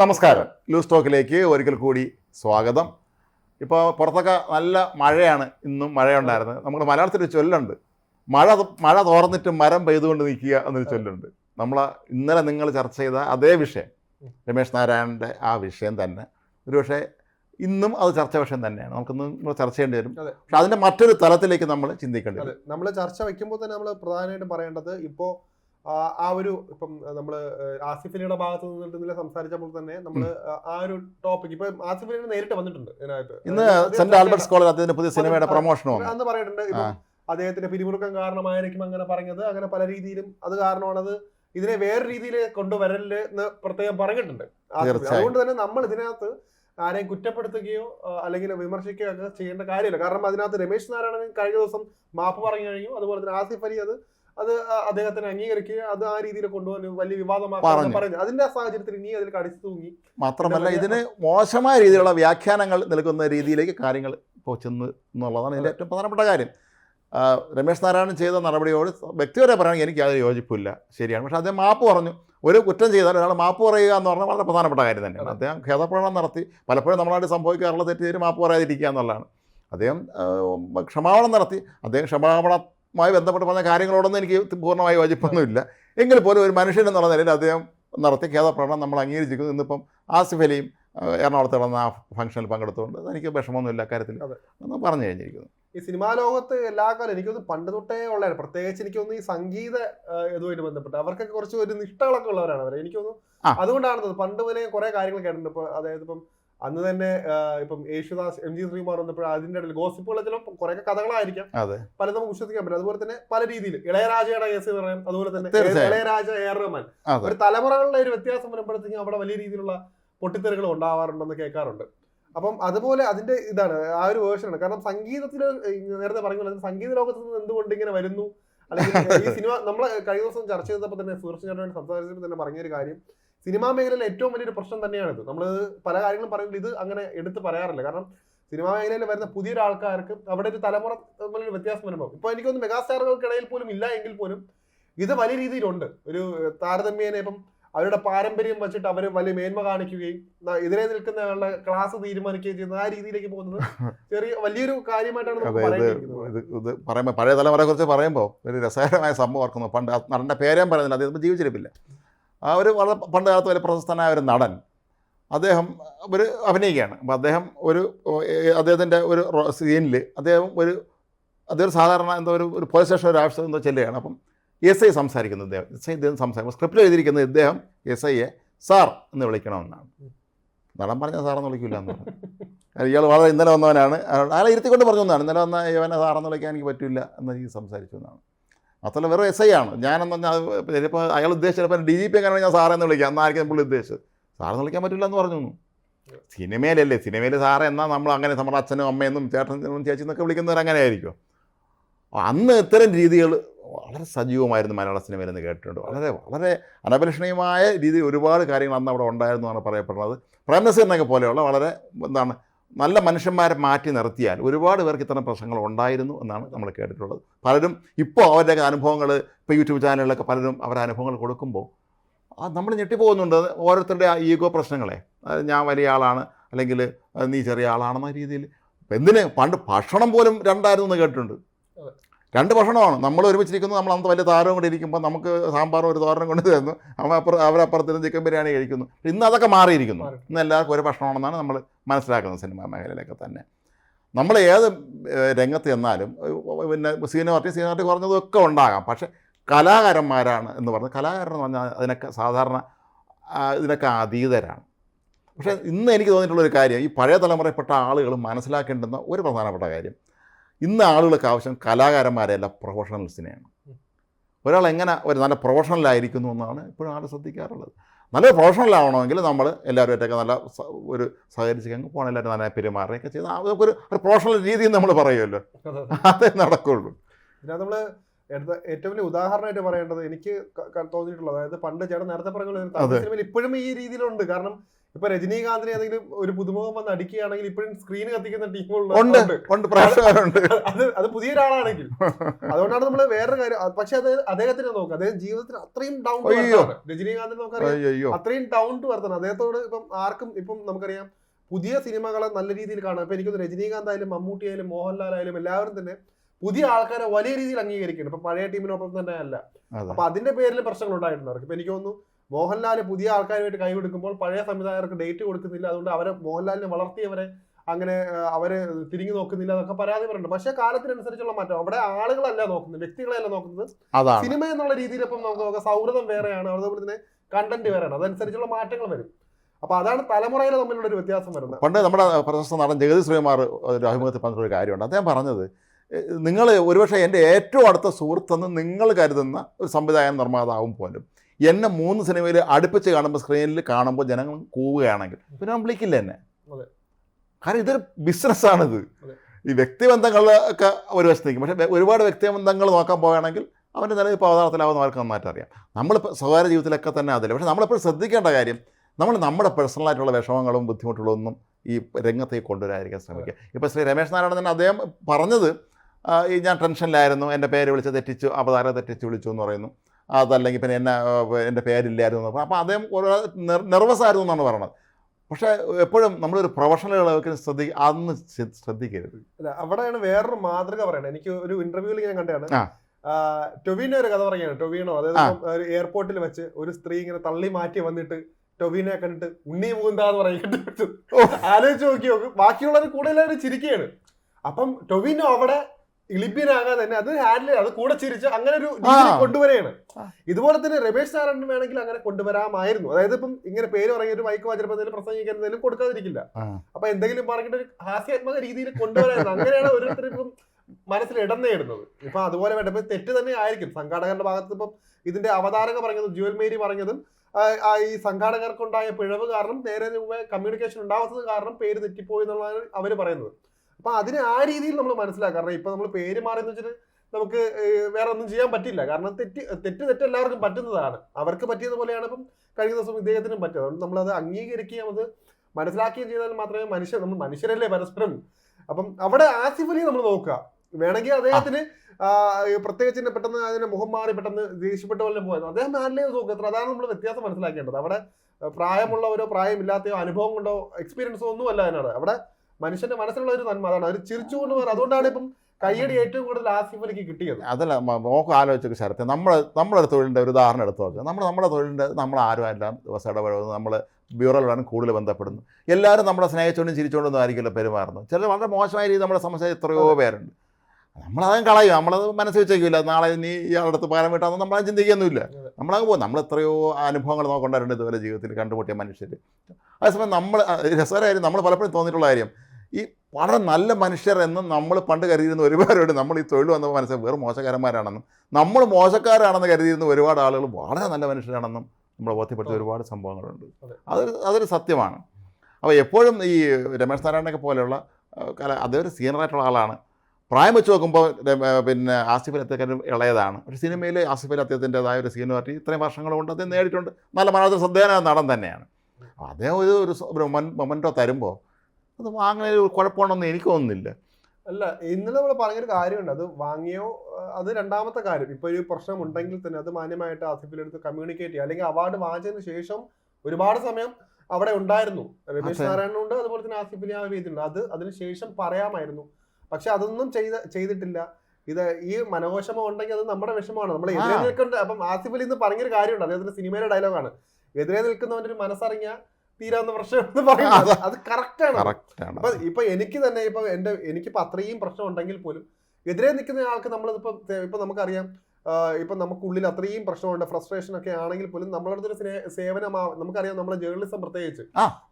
നമസ്കാരം. ലൂസ് ടോക്കിലേക്ക് ഒരിക്കൽ കൂടി സ്വാഗതം. ഇപ്പോൾ പുറത്തൊക്കെ നല്ല മഴയാണ് ഇന്നും മഴയുണ്ടായിരുന്നത് നമ്മൾ മലയാളത്തിൽ ഒരു ചൊല്ലുണ്ട്. മഴ മഴ തോർന്നിട്ട് മരം പെയ്തുകൊണ്ട് നിൽക്കുക എന്നൊരു ചൊല്ലുണ്ട്. നമ്മൾ ഇന്നലെ നിങ്ങൾ ചർച്ച ചെയ്ത അതേ വിഷയം. രമേശ് നാരായണന്റെ ആ വിഷയം തന്നെ. ഒരുപക്ഷെ ഇന്നും അത് ചർച്ച വിഷയം തന്നെയാണ്. നമുക്കിന്ന് നമ്മൾ ചർച്ച ചെയ്യേണ്ടി വരും. അതെ. പക്ഷെ അതിന്റെ മറ്റൊരു തലത്തിലേക്ക് നമ്മൾ ചിന്തിക്കേണ്ടി വരും. നമ്മൾ ചർച്ച വയ്ക്കുമ്പോൾ തന്നെ നമ്മൾ പ്രധാനമായിട്ടും പറയേണ്ടത് ഇപ്പോൾ ആ ഒരു ഇപ്പം നമ്മൾ ആസിഫ് അലിയുടെ ഭാഗത്ത് നിന്നിട്ട് സംസാരിച്ചപ്പോൾ തന്നെ നമ്മൾ ആ ഒരു ടോപ്പിക് ഇപ്പൊ ആസിഫ് അലി നേരിട്ട് വന്നിട്ടുണ്ട് ഇന്ന് സെന്റ് ആൽബർട്ട്സ് കോളേജ് അദ്ദേഹത്തിന്റെ പുതിയ സിനിമയുടെ പ്രൊമോഷനോ പ്രൊമോഷൻ അന്ന് പറയുന്നുണ്ട് അദ്ദേഹത്തിന്റെ പിരിമുറുക്കം കാരണമായിരിക്കും അങ്ങനെ പറഞ്ഞത് അങ്ങനെ പല രീതിയിലും അത് കാരണമാണത്. ഇതിനെ വേറെ രീതിയിൽ കൊണ്ടുവരൽ എന്ന് പ്രത്യേകം പറഞ്ഞിട്ടുണ്ട്. അതുകൊണ്ട് തന്നെ നമ്മൾ ഇതിനകത്ത് ആരെയും കുറ്റപ്പെടുത്തുകയോ അല്ലെങ്കിൽ വിമർശിക്കുകയോ ഒക്കെ ചെയ്യേണ്ട കാര്യമില്ല. കാരണം അതിനകത്ത് രമേശ് നാരായണൻ കഴിഞ്ഞ ദിവസം മാപ്പ് പറഞ്ഞു കഴിഞ്ഞു. അതുപോലെ തന്നെ ആസിഫ് അലി അത് അത് അദ്ദേഹത്തിന് അംഗീകരിക്കുക അത് ആ രീതിയിൽ കൊണ്ടുപോകാൻ വലിയ വിവാദമാക്കാൻ പറഞ്ഞു. അതിന്റെ സാഹചര്യത്തിൽ ഇനി അതിൽ കടിച്ചു തൂങ്ങി. മാത്രമല്ല ഇതിന് മോശമായ രീതിയിലുള്ള വ്യാഖ്യാനങ്ങൾ നൽകുന്ന രീതിയിലേക്ക് കാര്യങ്ങൾ ഇപ്പോൾ ചെന്ന് എന്നുള്ളതാണ് ഇതിന്റെ ഏറ്റവും പ്രധാനപ്പെട്ട കാര്യം. രമേശ് നാരായണൻ ചെയ്ത നടപടിയോട് വ്യക്തിപരമായി പറയുകയാണെങ്കിൽ എനിക്ക് യാതൊരു യോജിപ്പില്ല ശരിയാണ്. പക്ഷേ അദ്ദേഹം മാപ്പ് പറഞ്ഞു. ഒരു കുറ്റം ചെയ്താൽ ഒരാൾ മാപ്പ് പറയുക എന്ന് പറഞ്ഞാൽ വളരെ പ്രധാനപ്പെട്ട കാര്യം തന്നെയാണ്. അദ്ദേഹം ഖേദപ്രകടനം നടത്തി. പലപ്പോഴും നമ്മളായിട്ട് സംഭവിക്കാറുള്ള തെറ്റ് മാപ്പ് പറയാതിരിക്കുക എന്നുള്ളതാണ്. അദ്ദേഹം ക്ഷമാപണം നടത്തി. അദ്ദേഹം ക്ഷമാപണവുമായി ബന്ധപ്പെട്ട് പറഞ്ഞ കാര്യങ്ങളോടൊന്നും എനിക്ക് പൂർണമായി യോജിപ്പൊന്നുമില്ല. എങ്കിൽ പോലും ഒരു മനുഷ്യൻ എന്നുള്ള നിലയിൽ അദ്ദേഹം നടത്തിയ ഖേദപ്രകടനം നമ്മൾ അംഗീകരിച്ചിരിക്കുന്നു. ഇന്നിപ്പം ആസിഫ് അലിയും എറണാകുളത്ത് നടന്ന ആ ഫംഗ്ഷനിൽ പങ്കെടുത്തുകൊണ്ട് എനിക്ക് വിഷമമൊന്നുമില്ല അക്കാര്യത്തിൽ അതെ. എന്ന് പറഞ്ഞു കഴിഞ്ഞിരിക്കുന്നു. ഈ സിനിമാ ലോകത്ത് എല്ലാ കാലം എനിക്കൊന്ന് പണ്ട് തൊട്ടേ ഉള്ളതാണ്. പ്രത്യേകിച്ച് എനിക്കൊന്ന് ഈ സംഗീത ഇതുമായിട്ട് ബന്ധപ്പെട്ട് അവർക്കൊക്കെ കുറച്ച് ഒരു നിഷ്ഠകളൊക്കെ ഉള്ളവരാണ് അവർ എനിക്കൊന്ന്. അതുകൊണ്ടാണ് പണ്ട് മുതലേ കുറെ കാര്യങ്ങൾ കേട്ടിട്ടുണ്ട്. ഇപ്പൊ അതായത് ഇപ്പം അന്ന് തന്നെ ഇപ്പം യേശുദാസ് എം ജി ശ്രീമാർ വന്നപ്പോൾ അതിന്റെ ഇടയിൽ ഗോസിപ്പുകളെ ചിലപ്പോൾ കുറെ കഥകളായിരിക്കാം. പലതും നമുക്ക് വിശ്വസിക്കാൻ പറ്റും. അതുപോലെ തന്നെ പല രീതിയിൽ ഇളയരാജയുടെ കേസ് പറയാം. അതുപോലെ തന്നെ ഇളയരാജ എ ആർ റഹ്മാൻ ഒരു തലമുറകളുടെ ഒരു വ്യത്യാസം വരുമ്പോഴത്തേക്കും അവിടെ വലിയ രീതിയിലുള്ള പൊട്ടിത്തെറികൾ ഉണ്ടാവാറുണ്ടെന്ന് കേൾക്കാറുണ്ട്. അപ്പം അതുപോലെ അതിന്റെ ഇതാണ് ആ ഒരു വേർഷനാണ് കാരണം സംഗീതത്തിൽ നേരത്തെ പറഞ്ഞു പോലെ സംഗീത ലോകത്ത് നിന്ന് എന്തുകൊണ്ട് ഇങ്ങനെ വരുന്നു? അല്ലെങ്കിൽ ഈ സിനിമ നമ്മൾ കഴിഞ്ഞ ദിവസം ചർച്ച ചെയ്തപ്പോൾ തന്നെ സുഹൃത്തിനായിട്ട് ചേട്ടൻ സംസാരിച്ചപ്പോൾ തന്നെ പറഞ്ഞൊരു കാര്യം. സിനിമാ മേഖലയിലെ ഏറ്റവും വലിയൊരു പ്രശ്നം തന്നെയാണിത്. നമ്മൾ പല കാര്യങ്ങളും പറയുമ്പോൾ ഇത് അങ്ങനെ എടുത്ത് പറയാറില്ല. കാരണം സിനിമാ മേഖലയിൽ വരുന്ന പുതിയൊരു ആൾക്കാർക്ക് അവിടെ ഒരു തലമുറ തമ്മിലൊരു വ്യത്യാസം വരുമ്പോൾ ഇപ്പൊ എനിക്കൊന്ന് മെഗാസ്റ്റാറുകൾക്കിടയിൽ പോലും ഇല്ല എങ്കിൽ പോലും ഇത് വലിയ രീതിയിലുണ്ട്. ഒരു താരതമ്യേന ഇപ്പം അവരുടെ പാരമ്പര്യം വെച്ചിട്ട് അവർ വലിയ മേന്മ കാണിക്കുകയും എതിരെ നിൽക്കുന്ന ആളുടെ ക്ലാസ് തീരുമാനിക്കുകയും ചെയ്യുന്ന ആ രീതിയിലേക്ക് പോകുന്നത് ചെറിയ വലിയൊരു കാര്യമായിട്ടാണ് ഇത് പറയുമ്പോൾ പഴയ തലമുറയെ കുറിച്ച് പറയുമ്പോൾ ഒരു രസകരമായ സംഭവം ഓർക്കുന്നു. പണ്ട് നടന്റെ പേരേം പറയുന്നില്ല. അദ്ദേഹം ജീവിച്ചിരിപ്പില്ല. ആ ഒരു വളരെ പണ്ട് കാലത്ത് ഒരു പ്രശസ്തനായ ഒരു നടൻ. അദ്ദേഹം ഒരു അഭിനയിക്കുകയാണ്. അപ്പോൾ അദ്ദേഹം ഒരു അദ്ദേഹത്തിന്റെ ഒരു സീനിൽ അദ്ദേഹം ഒരു അദ്ദേഹം സാധാരണ എന്തോ ഒരു ഒരു പോലീസ് സ്റ്റേഷൻ ഒരു ആവശ്യം എന്തോ ചെല്ലുകയാണ്. അപ്പം എസ് ഐ സംസാരിക്കുന്നത് അദ്ദേഹം എസ് ഐ ഇദ്ദേഹം സംസാരിക്കും സ്ക്രിപ്റ്റ് എഴുതിയിരിക്കുന്നത് ഇദ്ദേഹം എസ് ഐയെ സാർ എന്ന് വിളിക്കണമെന്നാണ്. നടൻ പറഞ്ഞ സാറെന്ന് വിളിക്കില്ല എന്ന് ഇയാൾ വളരെ ഇന്നലെ വന്നവനാണ്. അയാളെ ഇരുത്തിക്കൊണ്ട് പറഞ്ഞു എന്നാണ്. ഇന്നലെ വന്ന ഇവനെ സാറെന്ന് വിളിക്കാൻ എനിക്ക് പറ്റില്ല എന്ന് എനിക്ക് സംസാരിച്ചു എന്നാണ്. മാത്രമല്ല വെറും എസ് ഐ ആണ്. ഞാനെന്ന് പറഞ്ഞാൽ ചിലപ്പോൾ അയാൾ ഉദ്ദേശിച്ച ചിലപ്പോൾ ഡി ജി പി എങ്ങനെ ഞാൻ സാറെന്ന് വിളിക്കാം. എന്നായിരിക്കും പുള്ളി ഉദ്ദേശിച്ചത്. സാറെന്ന് വിളിക്കാൻ പറ്റില്ല എന്ന് പറഞ്ഞു. സിനിമയിലല്ലേ? സിനിമയിൽ സാറേ എന്നാൽ നമ്മൾ അങ്ങനെ നമ്മുടെ അച്ഛനും അമ്മയെന്നും ചേട്ടനും ചേച്ചി എന്നൊക്കെ വിളിക്കുന്നവർ അങ്ങനെ ആയിരിക്കും. അന്ന് ഇത്തരം രീതികൾ വളരെ സജീവമായിരുന്നു മലയാള സിനിമയിൽ നിന്ന് കേട്ടിട്ടുണ്ട്. വളരെ വളരെ അനപലഷണീയമായ രീതിയിൽ ഒരുപാട് കാര്യങ്ങൾ അന്ന് അവിടെ ഉണ്ടായിരുന്നു എന്നാണ് പറയപ്പെടുന്നത്. പ്രേംനസീറിനൊക്കെ പോലെയുള്ള വളരെ എന്താണ് നല്ല മനുഷ്യന്മാരെ മാറ്റി നിർത്തിയാൽ ഒരുപാട് പേർക്ക് ഇത്തരം പ്രശ്നങ്ങൾ ഉണ്ടായിരുന്നു എന്നാണ് നമ്മൾ കേട്ടിട്ടുള്ളത്. പലരും ഇപ്പോൾ അവരുടെ അനുഭവങ്ങൾ ഇപ്പോൾ യൂട്യൂബ് ചാനലിലൊക്കെ പലരും അവരുടെ അനുഭവങ്ങൾ കൊടുക്കുമ്പോൾ ആ നമ്മൾ ഞെട്ടിപ്പോകുന്നുണ്ട്. ഓരോരുത്തരുടെ ആ ഈഗോ പ്രശ്നങ്ങളെ. അതായത് ഞാൻ വലിയ ആളാണ് അല്ലെങ്കിൽ അത് നീ ചെറിയ ആളാണെന്ന രീതിയിൽ. എന്തിന്? പണ്ട് ഭക്ഷണം പോലും രണ്ടായിരുന്നു എന്ന് കേട്ടിട്ടുണ്ട്. രണ്ട് ഭക്ഷണമാണ്. നമ്മൾ ഒരുമിച്ചിരിക്കുന്നു നമ്മൾ അന്ന് വലിയ താരവും കൂടി ഇരിക്കുമ്പോൾ നമുക്ക് സാമ്പാറും ഒരു തോരനും കൊണ്ട് തരുന്നു. അവൻ അപ്പുറം അവരപ്പുറത്തിരുന്ന് ചിക്കൻ ബിരിയാണി കഴിക്കുന്നു. ഇന്ന് അതൊക്കെ മാറിയിരിക്കുന്നു. മാറി. ഇന്ന് എല്ലാവർക്കും ഒരു ഭക്ഷണമാണെന്നാണ് നമ്മൾ മനസ്സിലാക്കുന്നത് സിനിമാ മേഖലയിലൊക്കെ തന്നെ. നമ്മൾ ഏത് രംഗത്ത് ചെന്നാലും പിന്നെ സീനിയോറിറ്റി സീനിയോറിറ്റി കുറഞ്ഞതൊക്കെ ഉണ്ടാകാം. പക്ഷേ കലാകാരന്മാരാണ് എന്ന് പറഞ്ഞാൽ കലാകാരൻ എന്ന് പറഞ്ഞാൽ അതിനൊക്കെ സാധാരണ ഇതിനൊക്കെ അതീതരാണ്. പക്ഷേ ഇന്ന് എനിക്ക് തോന്നിയിട്ടുള്ളൊരു കാര്യം ഈ പഴയ തലമുറയിൽപ്പെട്ട ആളുകൾ മനസ്സിലാക്കേണ്ടുന്ന ഒരു പ്രധാനപ്പെട്ട കാര്യം ഇന്ന് ആളുകൾക്ക് ആവശ്യം കലാകാരന്മാരെയല്ല പ്രൊഫഷണൽസിനെയാണ് ഒരാൾ എങ്ങനെ ഒരു നല്ല പ്രൊഫഷണലായിരിക്കുന്നു എന്നാണ് ഇപ്പോഴും ആൾ ശ്രദ്ധിക്കാറുള്ളത്. നല്ല പ്രൊഫഷണൽ ആവണമെങ്കിൽ നമ്മൾ എല്ലാവരും എല്ലാവരുമായിട്ടൊക്കെ നല്ല ഒരു സഹകരിച്ച് അങ്ങ് പോകണം എല്ലാവരും നല്ല പെരുമാറുകയൊക്കെ ചെയ്ത് അതൊക്കെ ഒരു പ്രൊഫഷണൽ രീതി നമ്മൾ പറയുമല്ലോ. അതേ നടക്കുള്ളൂ. പിന്നെ നമ്മൾ ഏറ്റവും വലിയ ഉദാഹരണമായിട്ട് പറയേണ്ടത് എനിക്ക് തോന്നിയിട്ടുള്ളത്. അതായത് പണ്ട് ചേട്ടൻ നേരത്തെ പറഞ്ഞ. ഇപ്പോഴും ഈ രീതിയിലുണ്ട്. കാരണം ഇപ്പൊ രജനീകാന്തിനെ ഏതെങ്കിലും ഒരു പുതുമുഖം വന്ന് അടിക്കുകയാണെങ്കിൽ ഇപ്പോഴും സ്ക്രീൻ കത്തിക്കുന്ന ടീമുകളുണ്ട് അത് അത് പുതിയ ഒരാളാണെങ്കിൽ അതുകൊണ്ടാണ് നമ്മൾ വേറൊരു കാര്യം പക്ഷെ അത് അദ്ദേഹത്തിനെ നോക്കുക അദ്ദേഹം ജീവിതത്തിൽ അത്രയും ഡൗൺ ടു. രജനീകാന്തിനെ നമുക്കറിയാം. അയ്യോ അത്രയും ഡൗൺ ടു വർത്തണം അദ്ദേഹത്തോട് ഇപ്പം ആർക്കും ഇപ്പം നമുക്കറിയാം പുതിയ സിനിമകളെ നല്ല രീതിയിൽ കാണാം. ഇപ്പൊ എനിക്കൊന്ന് രജനീകാന്ത് ആയാലും മമ്മൂട്ടി ആയാലും മോഹൻലാൽ ആയാലും എല്ലാവരും തന്നെ പുതിയ ആൾക്കാരെ വലിയ രീതിയിൽ അംഗീകരിക്കുന്നുണ്ട് ഇപ്പൊ പഴയ ടീമിനൊപ്പം തന്നെ അല്ല. അപ്പൊ അതിന്റെ പേരിൽ പ്രശ്നങ്ങൾ ഉണ്ടായിട്ടുണ്ട് ഇപ്പൊ എനിക്ക് തോന്നുന്നു മോഹൻലാൽ പുതിയ ആൾക്കാരുമായിട്ട് കൈ കൊടുക്കുമ്പോൾ പഴയ സംവിധായകർക്ക് ഡേറ്റ് കൊടുക്കുന്നില്ല. അതുകൊണ്ട് അവരെ മോഹൻലാലിനെ വളർത്തിയവരെ അങ്ങനെ അവർ തിരിഞ്ഞു നോക്കുന്നില്ല എന്നൊക്കെ പരാതി പറയുന്നുണ്ട് പക്ഷേ കാലത്തിനനുസരിച്ചുള്ള മാറ്റം. അവിടെ ആളുകളല്ല നോക്കുന്നത് വ്യക്തികളെയല്ല നോക്കുന്നത്. സിനിമ എന്നുള്ള രീതിയിൽ ഇപ്പം നമുക്ക് നോക്കാം. സൗഹൃദം വേറെയാണ്. അതുപോലെ തന്നെ കണ്ടന്റ് വേറെയാണ്. അതനുസരിച്ചുള്ള മാറ്റങ്ങൾ വരും. അപ്പൊ അതാണ് തലമുറയിൽ തമ്മിലുള്ള ഒരു വ്യത്യാസം വരുന്നത്. പണ്ട് നമ്മുടെ പ്രശസ്ത നടൻ ജഗതി ശ്രീകുമാർ ഒരു അഭിമുഖത്തിൽ പറഞ്ഞൊരു കാര്യമുണ്ട്. അദ്ദേഹം പറഞ്ഞത് നിങ്ങൾ ഒരുപക്ഷെ എന്റെ ഏറ്റവും അടുത്ത സുഹൃത്തെന്ന് നിങ്ങൾ കരുതുന്ന ഒരു സംവിധായകൻ നിർമ്മാതാവും പോലും. എന്നെ മൂന്ന് സിനിമയിൽ അടുപ്പിച്ച് കാണുമ്പോൾ സ്ക്രീനിൽ കാണുമ്പോൾ ജനങ്ങൾ കൂവുകയാണെങ്കിൽ പിന്നെ ഞാൻ വിളിക്കില്ല എന്നെ. കാരണം ഇതൊരു ബിസിനസ്സാണിത്. ഈ വ്യക്തിബന്ധങ്ങളൊക്കെ ഒരു വശത്തേക്ക്. പക്ഷേ ഒരുപാട് വ്യക്തിബന്ധങ്ങൾ നോക്കാൻ പോകുകയാണെങ്കിൽ അവന്റെ നിലനിൽപ്പ് അവതാരത്തിലാവുന്ന ആർക്കും നന്നായിട്ട് അറിയാം. നമ്മളിപ്പോൾ സ്വകാര്യ ജീവിതത്തിലൊക്കെ തന്നെ അതില്ല പക്ഷേ നമ്മളെപ്പോഴും ശ്രദ്ധിക്കേണ്ട കാര്യം നമ്മൾ നമ്മുടെ പേഴ്സണലായിട്ടുള്ള വിഷമങ്ങളും ബുദ്ധിമുട്ടുകളും ഒന്നും ഈ രംഗത്തേക്ക് കൊണ്ടുവരാതിരിക്കാൻ ശ്രമിക്കുക. ഇപ്പോൾ ശ്രീ രമേശ് നാരായണൻ തന്നെ അദ്ദേഹം പറഞ്ഞത് ഈ ഞാൻ ടെൻഷനിലായിരുന്നു എന്റെ പേര് വിളിച്ച് തെറ്റിച്ചു അവതാരം തെറ്റിച്ച് വിളിച്ചു എന്ന് പറയുന്നു. അതല്ലെങ്കിൽ പിന്നെ എന്നെ എന്റെ പേരില്ലായിരുന്നു അപ്പോൾ അദ്ദേഹം ഒരു നെർവസ് ആയിരുന്നു എന്നാണ് പറയുന്നത് പക്ഷേ എപ്പോഴും നമ്മളൊരു പ്രൊഫഷണലുകളൊക്കെ ശ്രദ്ധി അന്ന് ശ്ര- ശ്രദ്ധിക്കരുത്. അല്ല, അവിടെയാണ് വേറൊരു മാതൃക പറയുന്നത് എനിക്ക് ഒരു ഇന്റർവ്യൂവിൽ ഞാൻ കണ്ടതാണ്. ടൊവിനോ ഒരു കഥ പറയുകയാണ്. ടൊവീനോ അതായത് ഒരു എയർപോർട്ടിൽ വെച്ച് ഒരു സ്ത്രീ ഇങ്ങനെ തള്ളി മാറ്റി വന്നിട്ട് ടൊവിനെ കണ്ടിട്ട് ഉണ്ണി മൂന്താന്ന് പറയുന്നത് ആലോചിച്ച് നോക്കി നോക്കും ബാക്കിയുള്ളവർ കൂടുതലും ചിരിക്കുകയാണ്. അപ്പം ടൊവിനോ അവിടെ ഇളിബ്യനാകാതെ തന്നെ അത് ഹാൻഡിൽ അത് കൂടെ ചിരിച്ച് അങ്ങനെ ഒരു ആ. കൊണ്ടുവരികയാണ്. ഇതുപോലെ തന്നെ രമേശ് നാരായണൻ വേണമെങ്കിൽ അങ്ങനെ കൊണ്ടുവരാമായിരുന്നു. അതായത് ഇപ്പം ഇങ്ങനെ പേര് പറയുന്ന ഒരു മൈക്ക് വാചരപ്പം എന്തെങ്കിലും പ്രസംഗിക്കാൻ എന്തെങ്കിലും കൊടുക്കാതിരിക്കില്ല. അപ്പൊ എന്തെങ്കിലും പറഞ്ഞിട്ട് ഒരു ഹാസ്യാത്മക രീതിയിൽ കൊണ്ടുവരായിരുന്നു അങ്ങനെയാണ് ഓരോരുത്തരും ഇപ്പം മനസ്സിൽ ഇടം നേടുന്നത്. ഇപ്പൊ അതുപോലെ വേണ്ട. ഇപ്പൊ തെറ്റ് തന്നെ ആയിരിക്കും. സംഘാടകരുടെ ഭാഗത്ത് ഇപ്പം ഇതിന്റെ അവതാരക പറഞ്ഞതും ജുവൽ മേരി പറഞ്ഞതും ഈ സംഘാടകർക്കുണ്ടായ പിഴവ് കാരണം നേരെ കമ്മ്യൂണിക്കേഷൻ ഉണ്ടാവാത്തത് കാരണം പേര് തെറ്റിപ്പോയി എന്നുള്ളതാണ് അവർ പറയുന്നത്. അപ്പൊ അതിന് ആ രീതിയിൽ നമ്മൾ മനസ്സിലാക്കുക കാരണം ഇപ്പൊ നമ്മൾ പേര് മാറിയെന്ന് വെച്ചിട്ട് നമുക്ക് വേറെ ഒന്നും ചെയ്യാൻ പറ്റില്ല. കാരണം തെറ്റ് തെറ്റ് തെറ്റ് എല്ലാവർക്കും പറ്റുന്നതാണ്. അവർക്ക് പറ്റിയതുപോലെയാണ് ഇപ്പം കഴിഞ്ഞ ദിവസം ഇദ്ദേഹത്തിനും പറ്റിയത്. അതുകൊണ്ട് നമ്മളത് അംഗീകരിക്കുകയും അത് മനസ്സിലാക്കുകയും ചെയ്താൽ മാത്രമേ മനുഷ്യർ നമ്മൾ മനുഷ്യരല്ലേ പരസ്പരം? അപ്പം അവിടെ ആസിഫ് അലി നമ്മൾ നോക്കുക. വേണമെങ്കിൽ അദ്ദേഹത്തിന് പ്രത്യേകിച്ച് പെട്ടെന്ന് അതിന്റെ മുഖം മാറി പെട്ടെന്ന് ദേഷ്യപ്പെട്ട പോലെ പോയത്. അദ്ദേഹം ഹാൻഡിൽ നോക്കുക. അത്ര അതാണ് നമ്മൾ വ്യത്യാസം മനസ്സിലാക്കേണ്ടത്. അവിടെ പ്രായമുള്ളവരോ പ്രായമില്ലാത്തയോ അനുഭവം കൊണ്ടോ എക്സ്പീരിയൻസോ ഒന്നും അല്ല അതിനാണ് അവിടെ മനുഷ്യന്റെ മനസ്സിലുള്ള ഒരു നന്മ അതാണ്. അവർ ചിരിച്ചുകൊണ്ട് പോകാൻ അതുകൊണ്ടാണ് ഇപ്പം കയ്യടി ഏറ്റവും കൂടുതൽ ആസിഫലിക്ക് കിട്ടിയത്. അതല്ല നോക്കും ആലോചിച്ചൊക്കെ ശരത്തെ. നമ്മൾ നമ്മുടെ തൊഴിലിന്റെ ഒരു ഉദാഹരണം എടുത്തു നോക്കുക നമ്മൾ നമ്മുടെ തൊഴിലിന്റെ നമ്മൾ ആരും എല്ലാം ദിവസം ഇടപെടുന്നു നമ്മൾ ബ്യൂറോയിലാണ് കൂടുതൽ ബന്ധപ്പെടുന്നു എല്ലാവരും നമ്മളെ സ്നേഹിച്ചുകൊണ്ടും ചിരിച്ചുകൊണ്ടൊന്നും ആയിരിക്കില്ല പെരുമാറുന്നത്. ചിലർ വളരെ മോശമായ രീതി നമ്മളെ സംബന്ധിച്ച എത്രയോ പേരുണ്ട്. നമ്മളതും കളയും. നമ്മളത് മനസ്സിൽ വെച്ചേക്കില്ല. നാളെ നീ ഇയാളുടെ അടുത്ത് പാലം വീട്ടാന്ന് നമ്മളത് ചിന്തിക്കൊന്നുമില്ല. നമ്മളങ്ങ് പോകും. നമ്മൾ എത്രയോ അനുഭവങ്ങൾ നോക്കേണ്ടവരുണ്ട് ഇതുപോലെ ജീവിതത്തിൽ കണ്ടുമുട്ടിയ മനുഷ്യർ അതേസമയം നമ്മൾ രസകരമായിരുന്നു നമ്മൾ പലപ്പോഴും തോന്നിയിട്ടുള്ള കാര്യം ഈ വളരെ നല്ല മനുഷ്യർ എന്ന് നമ്മൾ പണ്ട് കരുതിയിരുന്ന ഒരുപാടുണ്ട് നമ്മൾ ഈ തൊഴിൽ വന്നപ്പോൾ മനസ്സിലായി വെറും മോശക്കാരന്മാരാണെന്നും. നമ്മൾ മോശക്കാരാണെന്ന് കരുതിയിരുന്ന ഒരുപാട് ആളുകൾ വളരെ നല്ല മനുഷ്യരാണെന്നും നമ്മൾ ബോധ്യപ്പെടുത്തിയ ഒരുപാട് സംഭവങ്ങളുണ്ട്. അതെ. അതൊരു അതൊരു സത്യമാണ്. അപ്പോൾ എപ്പോഴും ഈ രമേശ് നാരായണനൊക്കെ പോലെയുള്ള കല അതൊരു സീനിയറായിട്ടുള്ള ആളാണ്. പ്രായം വെച്ച് നോക്കുമ്പോൾ പിന്നെ ആസിഫ് അലി ഇളയതാണ്. ഒരു സിനിമയിൽ ആസിഫ് അലി അത്യത്തിന്റെതായ ഒരു സീനിയോറിറ്റി ഇത്രയും വർഷങ്ങൾ കൊണ്ട് അദ്ദേഹം നേടിയിട്ടുണ്ട്. നല്ല മനോഹര ശ്രദ്ധേയനായ നടൻ തന്നെയാണ്. അദ്ദേഹം ഒരു ഒരു മൊമെന്റോ തരുമ്പോൾ അത് വാങ്ങുന്നതിൽ ഒരു കുഴപ്പമുണ്ടെന്ന് എനിക്ക് തോന്നുന്നില്ല. അല്ല ഇന്നലെ നമ്മൾ പറഞ്ഞൊരു കാര്യമുണ്ട്. അത് വാങ്ങിയോ അത് രണ്ടാമത്തെ കാര്യം. ഇപ്പോൾ ഒരു പ്രശ്നം ഉണ്ടെങ്കിൽ തന്നെ അത് മാന്യമായിട്ട് ആസിഫിലെടുത്ത് കമ്മ്യൂണിക്കേറ്റ് ചെയ്യുക. അല്ലെങ്കിൽ അവാർഡ് വാങ്ങിച്ചതിന് ശേഷം ഒരുപാട് സമയം അവിടെ ഉണ്ടായിരുന്നു. രമേശ്. നാരായണനുണ്ട് അതുപോലെ തന്നെ ആസിഫിലി ആ ആ രീതിയുണ്ട്. അത് അതിനുശേഷം പറയാമായിരുന്നു. പക്ഷെ അതൊന്നും ചെയ്ത ചെയ്തിട്ടില്ല. ഇത് ഈ മനോവിഷമം ഉണ്ടെങ്കിൽ അത് നമ്മുടെ വിഷമമാണ്. നമ്മൾ എതിരെ. നിൽക്കേണ്ട അപ്പം ആസിഫലി ഇന്ന് പറഞ്ഞൊരു കാര്യമുണ്ട്. അദ്ദേഹത്തിന്റെ സിനിമയിലെ ഡയലോഗാണ് എതിരെ നിൽക്കുന്നവന്റെ ഒരു മനസ്സറിഞ്ഞ തീരാവുന്ന പ്രശ്നം പറയുന്നത്. അത്. കറക്റ്റ് ആണ്. കറക്റ്റാണ് അപ്പൊ ഇപ്പൊ എനിക്ക് തന്നെ ഇപ്പൊ എന്റെ എനിക്കിപ്പോ അത്രയും പ്രശ്നം ഉണ്ടെങ്കിൽ പോലും എതിരെ നിൽക്കുന്ന ആൾക്ക് നമ്മളിപ്പോ ഇപ്പൊ നമുക്കറിയാം ഇപ്പൊ നമുക്കുള്ളിൽ അത്രയും പ്രശ്നമുണ്ട് ഫ്രസ്ട്രേഷൻ ഒക്കെ ആണെങ്കിൽ പോലും നമ്മളടുത്തൊരു സേവനമാ നമുക്കറിയാം നമ്മുടെ ജേർണലിസം പ്രത്യേകിച്ച്.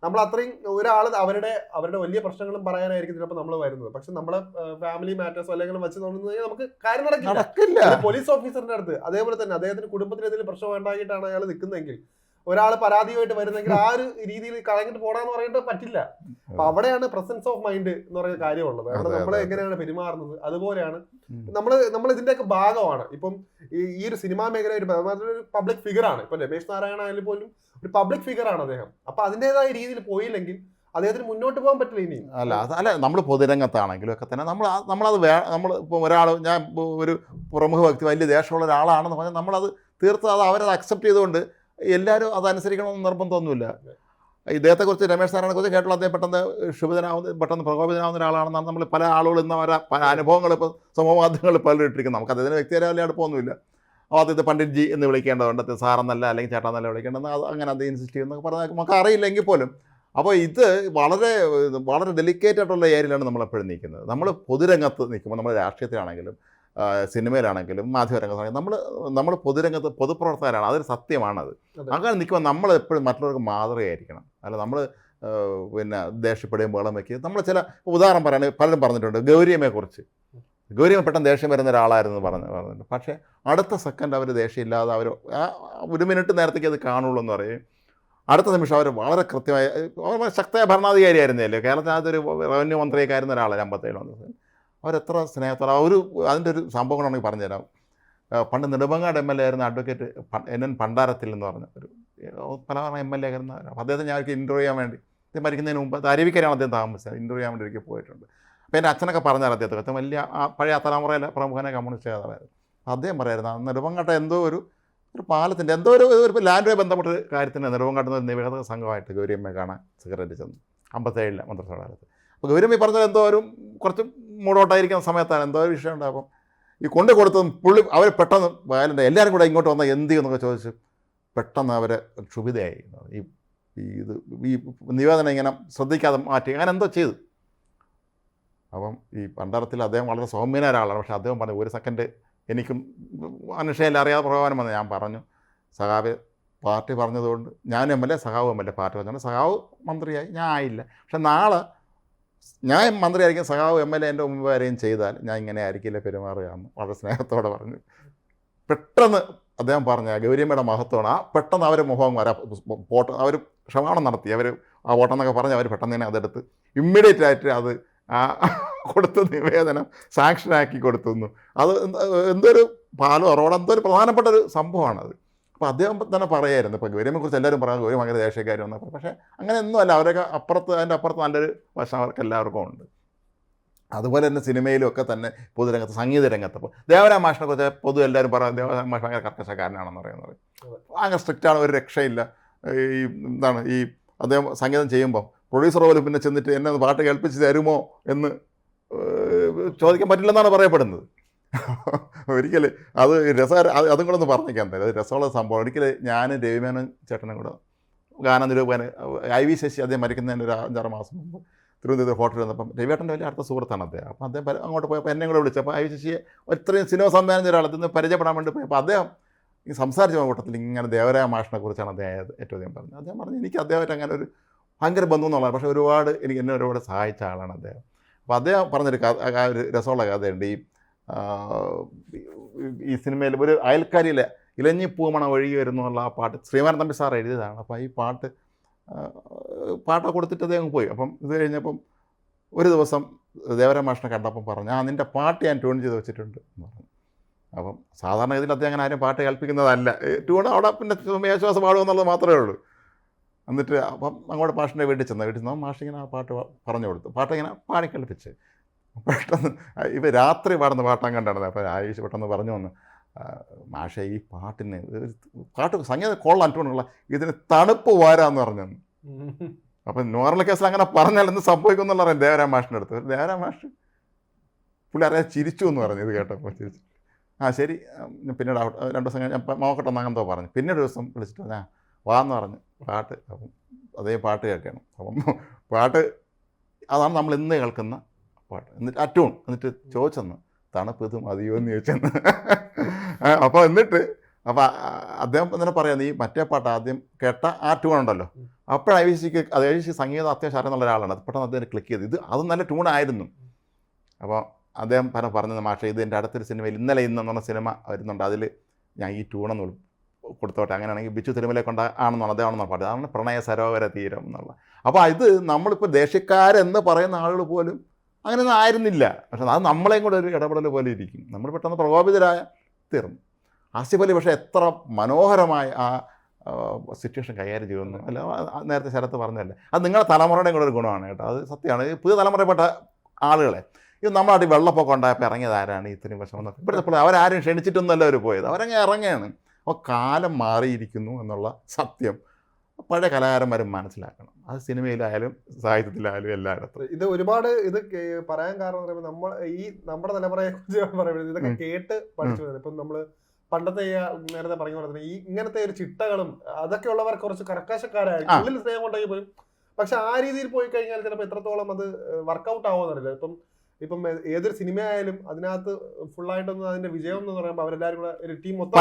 നമ്മൾ അത്രയും ഒരാൾ അവരുടെ അവരുടെ വലിയ പ്രശ്നങ്ങളും പറയാനായിരിക്കും ചിലപ്പോൾ നമ്മൾ വരുന്നത്. പക്ഷെ നമ്മളെ ഫാമിലി മാറ്റേഴ്സ് അല്ലെങ്കിൽ വെച്ച് നോക്കുന്നത് നമുക്ക് കാര്യം നടക്കില്ല. പോലീസ് ഓഫീസറിന്റെ അടുത്ത് അതേപോലെ തന്നെ അദ്ദേഹത്തിന് കുടുംബത്തിന് എന്തെങ്കിലും പ്രശ്നം ഉണ്ടാക്കിയിട്ടാണ് അയാൾ നിൽക്കുന്നതെങ്കിൽ ഒരാൾ പരാതിയുമായിട്ട് വരുന്നെങ്കിൽ ആ ഒരു രീതിയിൽ കളഞ്ഞിട്ട് പോടാന്ന് പറയേണ്ടത് പറ്റില്ല. അപ്പൊ അവിടെയാണ് പ്രസൻസ് ഓഫ് മൈൻഡ് എന്ന് പറയുന്ന കാര്യമുള്ളത്. അവിടെ നമ്മൾ. എങ്ങനെയാണ് പെരുമാറുന്നത്? അതുപോലെയാണ്. നമ്മൾ നമ്മൾ ഇതിന്റെയൊക്കെ ഭാഗമാണ്. ഇപ്പം ഈ ഒരു സിനിമാ മേഖല ഒരു പബ്ലിക് ഫിഗർ ആണ്. ഇപ്പൊ രമേശ് നാരായണ ആയാലും പോലും ഒരു പബ്ലിക് ഫിഗർ ആണ് അദ്ദേഹം. അപ്പൊ അതിന്റെതായ രീതിയിൽ പോയില്ലെങ്കിൽ അദ്ദേഹത്തിന് മുന്നോട്ട് പോകാൻ പറ്റില്ല ഇനി അല്ല അല്ല നമ്മൾ പൊതുരംഗത്താണെങ്കിലും ഒക്കെ തന്നെ നമ്മൾ നമ്മളത് വേ നമ്മൾ ഇപ്പോൾ ഒരാൾ ഞാൻ ഒരു പ്രമുഖ വ്യക്തി വലിയ ദേഷ്യമുള്ള ഒരാളാണെന്ന് പറഞ്ഞാൽ നമ്മളത് തീർത്ത് അത് അവരത് അക്സെപ്റ്റ് ചെയ്തുകൊണ്ട് എല്ലാവരും അതനുസരിക്കണമെന്ന് നിർബന്ധമൊന്നുമില്ല. ഇദ്ദേഹത്തെക്കുറിച്ച് രമേശ് സാറിനെ കുറിച്ച് കേട്ടുള്ള അദ്ദേഹം പെട്ടെന്ന് ക്ഷുഭിതനാവുന്ന പെട്ടെന്ന് പ്രകോപിതനാവുന്ന ഒരാളാണെന്നാണ് നമ്മൾ പല ആളുകൾ ഇന്ന് അവരെ പല അനുഭവങ്ങൾ ഇപ്പോൾ സമൂഹ പലരും ഇട്ടിരിക്കുന്നത്. നമുക്ക് അദ്ദേഹത്തിന് വ്യക്തിപരമായ വലിയ അടുപ്പമൊന്നുമില്ല. അപ്പോൾ അദ്ദേഹത്തെ പണ്ഡിറ്റ് ജി എന്ന് വിളിക്കേണ്ടതുണ്ട്. അത് സാറെന്നല്ല അല്ലെങ്കിൽ ചേട്ടാന്നല്ല വിളിക്കേണ്ടത്. അങ്ങനെ അത് ഇൻസിസ്റ്റ് ചെയ്യുന്നൊക്കെ പറഞ്ഞാൽ നമുക്ക് അറിയില്ലെങ്കിൽ പോലും. അപ്പോൾ ഇത് വളരെ വളരെ ഡെലിക്കേറ്റ് ആയിട്ടുള്ള ഏരിയയിലാണ് നമ്മൾ എപ്പോഴും നിൽക്കുന്നത്. നമ്മൾ പൊതുരംഗത്ത് നിൽക്കുമ്പോൾ നമ്മൾ രാഷ്ട്രീയത്തിലാണെങ്കിലും സിനിമയിലാണെങ്കിലും മാധ്യമരംഗത്താണെങ്കിലും നമ്മൾ നമ്മൾ പൊതുരംഗത്ത് പൊതുപ്രവർത്തകരാണ്. അതൊരു സത്യമാണത്. അങ്ങനെ നിൽക്കുമ്പോൾ നമ്മൾ എപ്പോഴും മറ്റുള്ളവർക്ക് മാതൃകയായിരിക്കണം. അല്ല നമ്മൾ പിന്നെ ദേഷ്യപ്പെടുകയും ബഹളം വയ്ക്കുകയും നമ്മൾ ചില ഉദാഹരണം പറയുകയാണെങ്കിൽ പലരും പറഞ്ഞിട്ടുണ്ട് ഗൗരിയമ്മയെക്കുറിച്ച്. ഗൗരിയമ്മ പെട്ടെന്ന് ദേഷ്യം വരുന്ന ഒരാളായിരുന്നു പറഞ്ഞു പറഞ്ഞിട്ടുണ്ട്. പക്ഷേ അടുത്ത സെക്കൻഡ് അവർ ദേഷ്യമില്ലാതെ അവർ ഒരു മിനിറ്റ് നേരത്തേക്ക് അത് കാണുള്ളൂ എന്ന് പറയും. അടുത്ത നിമിഷം അവർ വളരെ കൃത്യമായി അവർ ശക്തമായ ഭരണാധികാരിയായിരുന്നല്ലോ? കേരളത്തിനകത്ത് ഒരു റവന്യൂ മന്ത്രിയൊക്കെ ആയിരുന്ന ഒരാളാണ് അമ്പത്തേഴ് വന്നത്? അവരെത്ര സ്നേഹത്തോടെ ഒരു അതിന്റെ ഒരു സംഭവം കൊണ്ടാണെങ്കിൽ ഉണ്ടെങ്കിൽ പറഞ്ഞുതരാം. പണ്ട് നെടുമങ്ങാട് എം എൽ എ ആയിരുന്ന അഡ്വക്കേറ്റ് എൻ എൻ പണ്ടാരത്തിൽ എന്ന് പറഞ്ഞ ഒരു പല എം എൽ എ ആയിരുന്ന. അദ്ദേഹത്തെ ഞാൻ ഇന്റർവ്യൂ ചെയ്യാൻ വേണ്ടി അദ്ദേഹം മരിക്കുന്നതിന് മുമ്പ് അരുവിക്കരയാണ് അദ്ദേഹം താമസിച്ചത്. ഇന്റർവ്യൂ ചെയ്യാൻ വേണ്ടി ഒരിക്കൽ പോയിട്ടുണ്ട്. അപ്പോൾ എന്റെ അച്ഛനൊക്കെ പറഞ്ഞാൽ അദ്ദേഹത്തെ അദ്ദേഹം വലിയ പഴയ തലമുറയിലെ പ്രമുഖനെ കമ്മ്യൂണിസ്റ്റ് നേതാവായിരുന്നു. അദ്ദേഹം പറയായിരുന്നു നെടുമങ്ങാട്ടെ എന്തോ ഒരു ഒരു പാലത്തിന്റെ എന്തോ ഒരു ഒരു ലാൻഡുമായി ബന്ധപ്പെട്ട കാര്യത്തിന് നെടുമങ്ങാട്ടുന്ന ഒരു നിവേദക സംഘമായിട്ട് ഗൗരിയമ്മയെ കാണാൻ സെക്രട്ടറി ചെന്നു. അമ്പത്തേഴിലെ മന്ത്രിസഭ കാലത്ത്. അപ്പോൾ ഗൗരിയമ്മ പറഞ്ഞാൽ എന്തോ ഒരു കുറച്ച് മൂടോട്ടായിരിക്കുന്ന സമയത്താണ് എന്തോ ഒരു വിഷയം ഉണ്ടാകും ഈ കൊണ്ടു കൊടുത്തതും പുള്ളി അവർ പെട്ടെന്ന് വയലന്റ് എല്ലാവരും കൂടെ ഇങ്ങോട്ട് വന്നാൽ എന്ത് ചെയ്യുമെന്നൊക്കെ ചോദിച്ച് പെട്ടെന്ന് അവരെ ക്ഷുഭിതയായി. ഈ ഇത് ഈ നിവേദനം ഇങ്ങനെ ശ്രദ്ധിക്കാതെ മാറ്റി. അങ്ങനെ എന്തോ ചെയ്തു. അപ്പം ഈ പണ്ടാരത്തിൽ അദ്ദേഹം വളരെ സൗമ്യന ഒരാളാണ്. പക്ഷേ അദ്ദേഹം പറഞ്ഞു ഒരു സെക്കൻഡ് എനിക്കും അനുഷയല്ല അറിയാതെ പ്രകോപനം വന്നു. ഞാൻ പറഞ്ഞു സഖാവ് പാർട്ടി പറഞ്ഞതുകൊണ്ട് ഞാൻ എം എൽ എ സഖാവ് എം എൽ എ പാർട്ടി പറഞ്ഞു സഖാവ് മന്ത്രിയായി. ഞാൻ ആയില്ല. പക്ഷെ നാളെ ഞാൻ മന്ത്രിയായിരിക്കും സഖാവ് എം എൽ എ എന്റെ മുമ്പ് വരെയും ചെയ്താൽ ഞാൻ ഇങ്ങനെ ആയിരിക്കില്ല പെരുമാറുക എന്ന് വളരെ സ്നേഹത്തോടെ പറഞ്ഞു. പെട്ടെന്ന് അദ്ദേഹം പറഞ്ഞ ഗൗരിയമ്മയുടെ മഹത്വമാണ്. ആ പെട്ടെന്ന് അവർ മുഖം വരാ വോട്ട് അവർ ക്ഷമാണം നടത്തി. അവർ ആ വോട്ടെന്നൊക്കെ പറഞ്ഞ് അവർ പെട്ടെന്ന് തന്നെ അതെടുത്ത് ഇമ്മീഡിയറ്റ് ആയിട്ട് അത് ആ കൊടുത്ത നിവേദനം സാങ്ഷനാക്കി കൊടുത്തുന്നു. അത് എന്ത- എന്തൊരു പാലോ റോഡ് എന്തോ ഒരു പ്രധാനപ്പെട്ട ഒരു സംഭവമാണത്. അപ്പോൾ അദ്ദേഹം തന്നെ പറയായിരുന്നു. ഇപ്പോൾ ഗൗരിയമ്മയെക്കുറിച്ച് എല്ലാവരും പറയാം ഗൗരി ഭയങ്കര ദേശീയക്കാരും എന്നൊക്കെ പക്ഷേ അങ്ങനെ ഒന്നുമല്ല അവരൊക്കെ അപ്പുറത്ത് അതിന്റെ അപ്പുറത്ത് നല്ലൊരു വശം അവർക്ക് എല്ലാവർക്കും ഉണ്ട്. അതുപോലെ തന്നെ സിനിമയിലും ഒക്കെ തന്നെ പൊതുരംഗത്ത് സംഗീത രംഗത്ത്. ഇപ്പോൾ ദേവരാ മാഷിനെ കുറിച്ച് പൊതു എല്ലാവരും പറയാം. ദേവരാ മാഷ് ഭയങ്കര കർക്കശക്കാരനാണെന്ന് പറയുന്നത്. ഭയങ്കര സ്ട്രിക്റ്റാണ് ഒരു രക്ഷയില്ല. ഈ എന്താണ് ഈ അദ്ദേഹം സംഗീതം ചെയ്യുമ്പോൾ പ്രൊഡ്യൂസർ പോലും പിന്നെ ചെന്നിട്ട് എന്നെ പാട്ട് കേൾപ്പിച്ച് തരുമോ എന്ന് ചോദിക്കാൻ പറ്റില്ലെന്നാണ് പറയപ്പെടുന്നത്. ഒരിക്കൽ അത് രസ അത് കൂടെ ഒന്ന് പറഞ്ഞേക്കാൻ തരാം അത് രസമുള്ള സംഭവം. ഒരിക്കൽ ഞാൻ രവിമേനൻ ചേട്ടനും കൂടെ ഗാനം നിരൂപകൻ ഐ വി ശശി അദ്ദേഹം മരിക്കുന്നതിന് ഒരു അഞ്ചാറ് മാസം മുമ്പ് തിരുവനന്തപുരം ഹോട്ടലിൽ വന്നപ്പം രവിയേട്ടന്റെ വലിയ അടുത്ത സുഹൃത്താണ് അദ്ദേഹം. അപ്പം അദ്ദേഹം അങ്ങോട്ട് പോയപ്പോൾ എന്നെ കൂടെ വിളിച്ചപ്പോൾ ഐ വി ശശിയെ ഇത്രയും സിനിമ സംവിധാനം ചെയ്ത ഒരാളത്തിൽ നിന്ന് പരിചയപ്പെടാൻ വേണ്ടി പോയപ്പോൾ അദ്ദേഹം ഈ സംസാരിച്ച കൂട്ടത്തിൽ ഇങ്ങനെ ദേവരായ മാഷിനെ കുറിച്ചാണ് അദ്ദേഹം ഏറ്റവും അധികം പറഞ്ഞത്. അദ്ദേഹം പറഞ്ഞു എനിക്ക് അദ്ദേഹമായിട്ട് അങ്ങനെ ഒരു ഭയങ്കര ബന്ധം എന്നുള്ളത് പക്ഷേ ഒരുപാട് എനിക്ക് എന്നെ ഒരുപാട് സഹായിച്ച ആളാണ് അദ്ദേഹം. അപ്പോൾ അദ്ദേഹം പറഞ്ഞൊരു കഥ ഒരു രസമുള്ള കഥയുണ്ട്. ഈ ഈ സിനിമയിൽ ഒരു അയൽക്കാരിയിലെ ഇലഞ്ഞി പൂമണ ഒഴുകി വരുന്നു എന്നുള്ള ആ പാട്ട് ശ്രീമാൻ തമ്പി സാർ എഴുതിയതാണ്. അപ്പോൾ ഈ പാട്ട് പാട്ട് കൊടുത്തിട്ട് അദ്ദേഹം പോയി. അപ്പം ഇത് കഴിഞ്ഞപ്പം ഒരു ദിവസം ദേവരായ മാഷിനെ കണ്ടപ്പം പറഞ്ഞു ആ നിന്റെ പാട്ട് ഞാൻ ട്യൂൺ ചെയ്ത് വെച്ചിട്ടുണ്ട് എന്ന് പറഞ്ഞു. അപ്പം സാധാരണഗതിയിൽ അദ്ദേഹം അങ്ങനെ ആരും പാട്ട് കേൾപ്പിക്കുന്നതല്ല. ട്യൂൺ അവിടെ പിന്നെ യേശുവാസം പാടുമെന്നുള്ളത് മാത്രമേ ഉള്ളൂ. എന്നിട്ട് അപ്പം അങ്ങോട്ട് മാഷിന്റെ വീട്ടിൽ ചെന്ന് വീട്ടിൽ ചെന്നാൽ മാഷിങ്ങനെ ആ പാട്ട് പറഞ്ഞു കൊടുത്തു. പാട്ടിങ്ങനെ പാടി കേൾപ്പിച്ച് പെട്ടെന്ന് ഇവ രാത്രി പാടുന്ന പാട്ടാൻ കണ്ടാണ് അപ്പോൾ ആയുഷ് പെട്ടെന്ന് പറഞ്ഞു വന്ന് "ആ, മാഷെ ഈ പാട്ടിന് പാട്ട് സംഗീത കൊള്ളാൻ അറ്റുള്ള ഇതിന് തണുപ്പ് വാരാന്ന് പറഞ്ഞു. അപ്പം നോർമൽ കേസിൽ അങ്ങനെ പറഞ്ഞാൽ എന്ത് സംഭവിക്കും എന്നുള്ള പറയാം ദേവരാം മാഷിന്റെ അടുത്ത്. ദേവരാം മാഷ് പുള്ളി ചിരിച്ചു എന്ന് പറഞ്ഞു ഇത് കേട്ടപ്പോൾ ചിരിച്ചു. ആ ശരി പിന്നീട് രണ്ട് ദിവസം അപ്പം നോക്കട്ടെ എന്ന് അങ്ങനത്തെ പറഞ്ഞു. പിന്നീട് ഒരു ദിവസം വിളിച്ചിട്ട് ഞാൻ വാന്ന് പറഞ്ഞു പാട്ട് അപ്പം അതേ പാട്ട് കേൾക്കണം. അപ്പം പാട്ട് അതാണ് നമ്മൾ ഇന്ന് കേൾക്കുന്ന പാട്ട്. എന്നിട്ട് ട്യൂൺ എന്നിട്ട് ചോദിച്ചെന്ന് തണുപ്പ് ഇത് മതിയോ? എന്ന് ചോദിച്ചെന്ന്. അപ്പോൾ എന്നിട്ട് അപ്പോൾ അദ്ദേഹം തന്നെ പറയാം നീ മറ്റേ പാട്ട് ആദ്യം കേട്ട ആ ട്യൂൺ ഉണ്ടല്ലോ. അപ്പോൾ ഐ വി സിക്ക് അത് ഐ വി സി സംഗീതം അത്യാവശ്യം അറിയുന്ന ഒരാളാണ്. അത് പെട്ടെന്ന് അദ്ദേഹം ക്ലിക്ക് ചെയ്ത്. ഇത് അത് നല്ല ട്യൂണായിരുന്നു അപ്പോൾ അദ്ദേഹം പല പറഞ്ഞത് മാഷേ ഇത് എന്റെ അടുത്തൊരു സിനിമയിൽ ഇന്നലെ ഇന്ന് പറഞ്ഞ സിനിമ വരുന്നുണ്ട്. അതിൽ ഞാൻ ഈ ട്യൂണെന്ന് കൊടുത്തോട്ടെ. അങ്ങനെയാണെങ്കിൽ ബിച്ചു തിരുമലെ കൊണ്ട ആണെന്നാണ് അദ്ദേഹമാണെന്നാണ് പാട്ട് അതാണ് പ്രണയ സരോവര തീരം എന്നുള്ള. അപ്പോൾ ഇത് നമ്മളിപ്പോൾ ദേശക്കാരെന്ന് പറയുന്ന ആളുകൾ പോലും അങ്ങനെയൊന്നും ആയിരുന്നില്ല. പക്ഷെ അത് നമ്മളെയും കൂടെ ഒരു ഇടപെടൽ പോലെ ഇരിക്കും. നമ്മൾ പെട്ടെന്ന് പ്രകോപിതരായ തീർന്നു. ആസിഫ് അലി പക്ഷേ എത്ര മനോഹരമായി ആ സിറ്റുവേഷൻ കൈകാര്യം ചെയ്യുന്നു അല്ല നേരത്തെ ശരത്ത് പറഞ്ഞതല്ലേ. അത് നിങ്ങളുടെ തലമുറയുടെയും കൂടെ ഒരു ഗുണമാണ് കേട്ടോ. അത് സത്യമാണ്. പുതിയ തലമുറയിൽപ്പെട്ട ആളുകളെ ഇത് നമ്മളാട്ടി വെള്ളപ്പൊക്കം ഉണ്ടായപ്പോൾ ഇറങ്ങിയത് ആരാണ്? ഇത്രയും വിഷമം എന്നൊക്കെ. ഇപ്പോൾ അവരാരും ക്ഷണിച്ചിട്ടൊന്നുമല്ല അവർ പോയത്. അവരങ്ങ് ഇറങ്ങുകയാണ്. അപ്പോൾ കാലം മാറിയിരിക്കുന്നു എന്നുള്ള സത്യം. പഴയ കലാകാരന്മാരും മനസ്സിലാക്കണം. അത് സിനിമയിലായാലും സാഹിത്യത്തിലായാലും എല്ലായിടത്തും. ഇത് ഒരുപാട് ഇത് പറയാൻ കാരണം എന്ന് പറയുമ്പോൾ നമ്മൾ ഈ നമ്മുടെ തലമുറയെ കുറിച്ച് പറയുന്നത് ഇതൊക്കെ. കേട്ട് പഠിച്ചു വരുന്നത്. ഇപ്പം നമ്മൾ പണ്ടത്തെ നേരത്തെ പറഞ്ഞു പോലെ തന്നെ ഈ ഇങ്ങനത്തെ ഒരു ചിട്ടകളും അതൊക്കെ ഉള്ളവർ കുറച്ച് കർക്കശക്കാരായിരിക്കും. ഉള്ളിൽ സ്നേഹം ഉണ്ടെങ്കിൽ പോലും. പക്ഷെ ആ രീതിയിൽ പോയി കഴിഞ്ഞാൽ ചിലപ്പോൾ എത്രത്തോളം അത് വർക്കൗട്ട് ആവുമെന്നറിയില്ല ഇപ്പം ഇപ്പം ഏതൊരു സിനിമ ആയാലും അതിനകത്ത് ഫുള്ളായിട്ടൊന്നും അതിന്റെ വിജയം എന്ന് പറയുമ്പോൾ അവരെല്ലാവരും കൂടെ ഒരു ടീം മൊത്തം.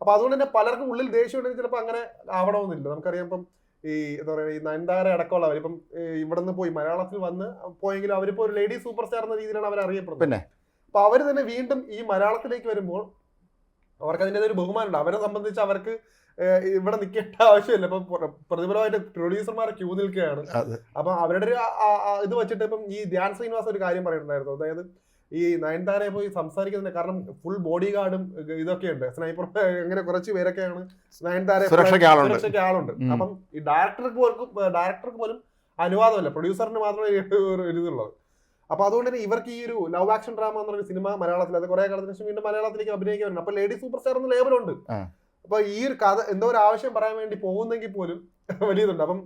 അപ്പൊ അതുകൊണ്ട് തന്നെ പലർക്കും ഉള്ളിൽ ദേഷ്യം ഉണ്ടെങ്കിൽ ചിലപ്പോൾ അങ്ങനെ ആവണമെന്നില്ല. നമുക്കറിയാം ഇപ്പം ഈ എന്താ പറയുക ഈ നയൻതാര അടക്കമുള്ളവർ ഇപ്പം ഇവിടെ നിന്ന് പോയി മലയാളത്തിൽ വന്ന് പോയെങ്കിലും അവരിപ്പോ ഒരു ലേഡി സൂപ്പർ സ്റ്റാർ എന്ന രീതിയിലാണ് അവർ അറിയപ്പെടുന്നത്. പിന്നെ? അപ്പൊ അവർ തന്നെ വീണ്ടും ഈ മലയാളത്തിലേക്ക് വരുമ്പോൾ അവർക്ക് അതിന്റെ ഒരു ബഹുമാനമുണ്ട്. അവരെ സംബന്ധിച്ച് അവർക്ക് ഇവിടെ നിൽക്കേണ്ട ആവശ്യമില്ല. ഇപ്പം പ്ര- പ്രതിഫലമായിട്ട് പ്രൊഡ്യൂസർമാർ ക്യൂ നിൽക്കുകയാണ്. അപ്പം അവരുടെ ഒരു ഇത് വെച്ചിട്ട് ഇപ്പം ഈ ധ്യാൻ ശ്രീനിവാസ് ഒരു കാര്യം പറയുന്നുണ്ടായിരുന്നു. അതായത് ഈ നയൻതാരയെ പോയി സംസാരിക്കുന്നുണ്ട് കാരണം ഫുൾ ബോഡി ഗാർഡും ഇതൊക്കെയുണ്ട്. സ്നൈപ്പർ അങ്ങനെ കുറച്ച് പേരൊക്കെയാണ് നയൻതാര സുരക്ഷയ്ക്ക് ആളുണ്ട്. അപ്പം ഈ ഡയറക്ടർക്ക് പോലും ഡയറക്ടർക്ക് പോലും അനുവാദമല്ല. പ്രൊഡ്യൂസറിന് മാത്രമേ ഒരു ഇതുള്ളത്. അപ്പൊ അതുകൊണ്ട് തന്നെ ഇവർക്ക് ഈ ഒരു ലവ് ആക്ഷൻ ഡ്രാമ എന്ന് പറയുന്ന സിനിമ മലയാളത്തിൽ അത് കുറെ കാലത്തിന് ശേഷം വീണ്ടും മലയാളത്തിലേക്ക് അഭിനയിക്കാൻ വരുന്നുണ്ട് അപ്പൊ ലേഡി സൂപ്പർ സ്റ്റാർ എന്ന ലേബലുണ്ട് അപ്പൊ ഈ ഒരു കഥ എന്തോ ഒരു ആവശ്യം പറയാൻ വേണ്ടി പോകുന്നെങ്കിൽ പോലും വലിയതുണ്ട്. അപ്പം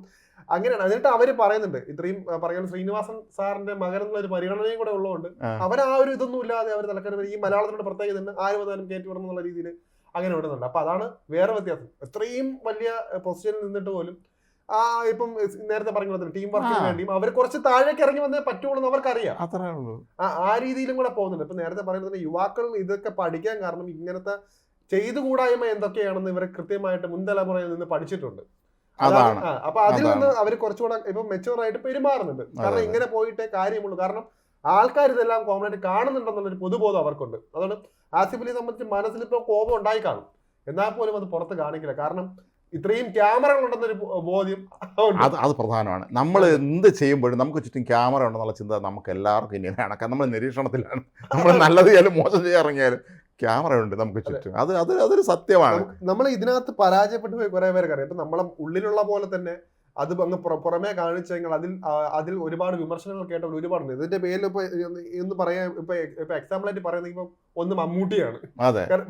അങ്ങനെയാണ്. എന്നിട്ട് അവർ പറയുന്നുണ്ട്. ഇത്രയും പറയുന്നത് പറയുന്ന ശ്രീനിവാസൻ സാറിന്റെ മകൻ എന്നുള്ള ഒരു പരിഗണനയും കൂടെ ഉള്ളതുകൊണ്ട് അവർ ആ ഒരു ഇതൊന്നും ഇല്ലാതെ അവർ തലക്കറി ഈ മലയാളത്തിനോട് പ്രത്യേകത ഉണ്ട് ആര് വന്നാലും കയറ്റി വിടണം എന്നുള്ള രീതിയിൽ അങ്ങനെ വിടുന്നുണ്ട്. അപ്പൊ അതാണ് വേറെ വ്യത്യാസം. ഇത്രയും വലിയ പൊസിഷനിൽ നിന്നിട്ട് പോലും ആ ഇപ്പം നേരത്തെ പറഞ്ഞ ടീം വർക്കിന് വേണ്ടിയും അവർ കുറച്ച് താഴേക്ക് ഇറങ്ങി വന്നേ പറ്റുള്ളൂ എന്ന് അവർക്കറിയാം. അത്രേ ഉള്ളൂ. ആ ആ രീതിയിലും കൂടെ പോകുന്നുണ്ട്. ഇപ്പൊ നേരത്തെ പറയുന്നത് യുവാക്കൾ ഇതൊക്കെ പഠിക്കാൻ കാരണം ഇങ്ങനത്തെ ചെയ്തുകൂടായ്മ എന്തൊക്കെയാണെന്ന് ഇവർ കൃത്യമായിട്ട് മുൻ തലമുറയിൽ നിന്ന് പഠിച്ചിട്ടുണ്ട്. അതാണ്. അപ്പൊ അതിൽ നിന്ന് അവർ കുറച്ചുകൂടെ ഇപ്പൊ മെച്ചുവർ ആയിട്ട് പെരുമാറുന്നുണ്ട്. കാരണം ഇങ്ങനെ പോയിട്ടേ കാര്യമുള്ളൂ. കാരണം ആൾക്കാർ ഇതെല്ലാം കോമൺ ആയിട്ട് കാണുന്നുണ്ടെന്നുള്ളൊരു പൊതുബോധം അവർക്കുണ്ട്. അതുകൊണ്ട് ആസിഫലി സംബന്ധിച്ച് മനസ്സിൽ ഇപ്പോൾ കോപം ഉണ്ടായി കാണും. എന്നാൽ പോലും അത് പുറത്ത് കാണിക്കില്ല. കാരണം ഇത്രയും ക്യാമറകൾ ഉണ്ടെന്നൊരു ബോധ്യം. അത് അത് പ്രധാനമാണ്. നമ്മൾ എന്ത് ചെയ്യുമ്പോഴും നമുക്ക് ചുറ്റും ക്യാമറ ഉണ്ടെന്നുള്ള ചിന്ത നമുക്ക് എല്ലാവർക്കും ഇങ്ങനെയാണ് കാരണം നമ്മൾ നിരീക്ഷണത്തിലാണ്. നമ്മൾ നല്ലത് ചെയ്യാലും മോശം ചെയ്യാൻ ഇറങ്ങിയാലും ക്യാമറ ഉണ്ട് നമുക്ക് ചുറ്റും. അത് അത് അതൊരു സത്യമാണ്. നമ്മൾ ഇതിനകത്ത് പരാജയപ്പെട്ടു പോയി കുറെ പേർക്ക് അറിയാം. ഇപ്പൊ നമ്മളെ ഉള്ളിലുള്ള പോലെ തന്നെ അത് അങ്ങ് പുറമേ കാണിച്ചെങ്കിൽ അതിൽ അതിൽ ഒരുപാട് വിമർശനങ്ങൾ കേട്ടവർ ഒരുപാട് ഇതിന്റെ പേരിൽ ഇപ്പൊ എന്ന് പറയാൻ ഇപ്പൊ ഇപ്പൊ എക്സാമ്പിൾ ആയിട്ട് പറയുന്നത് ഇപ്പൊ ഒന്ന് മമ്മൂട്ടിയാണ്.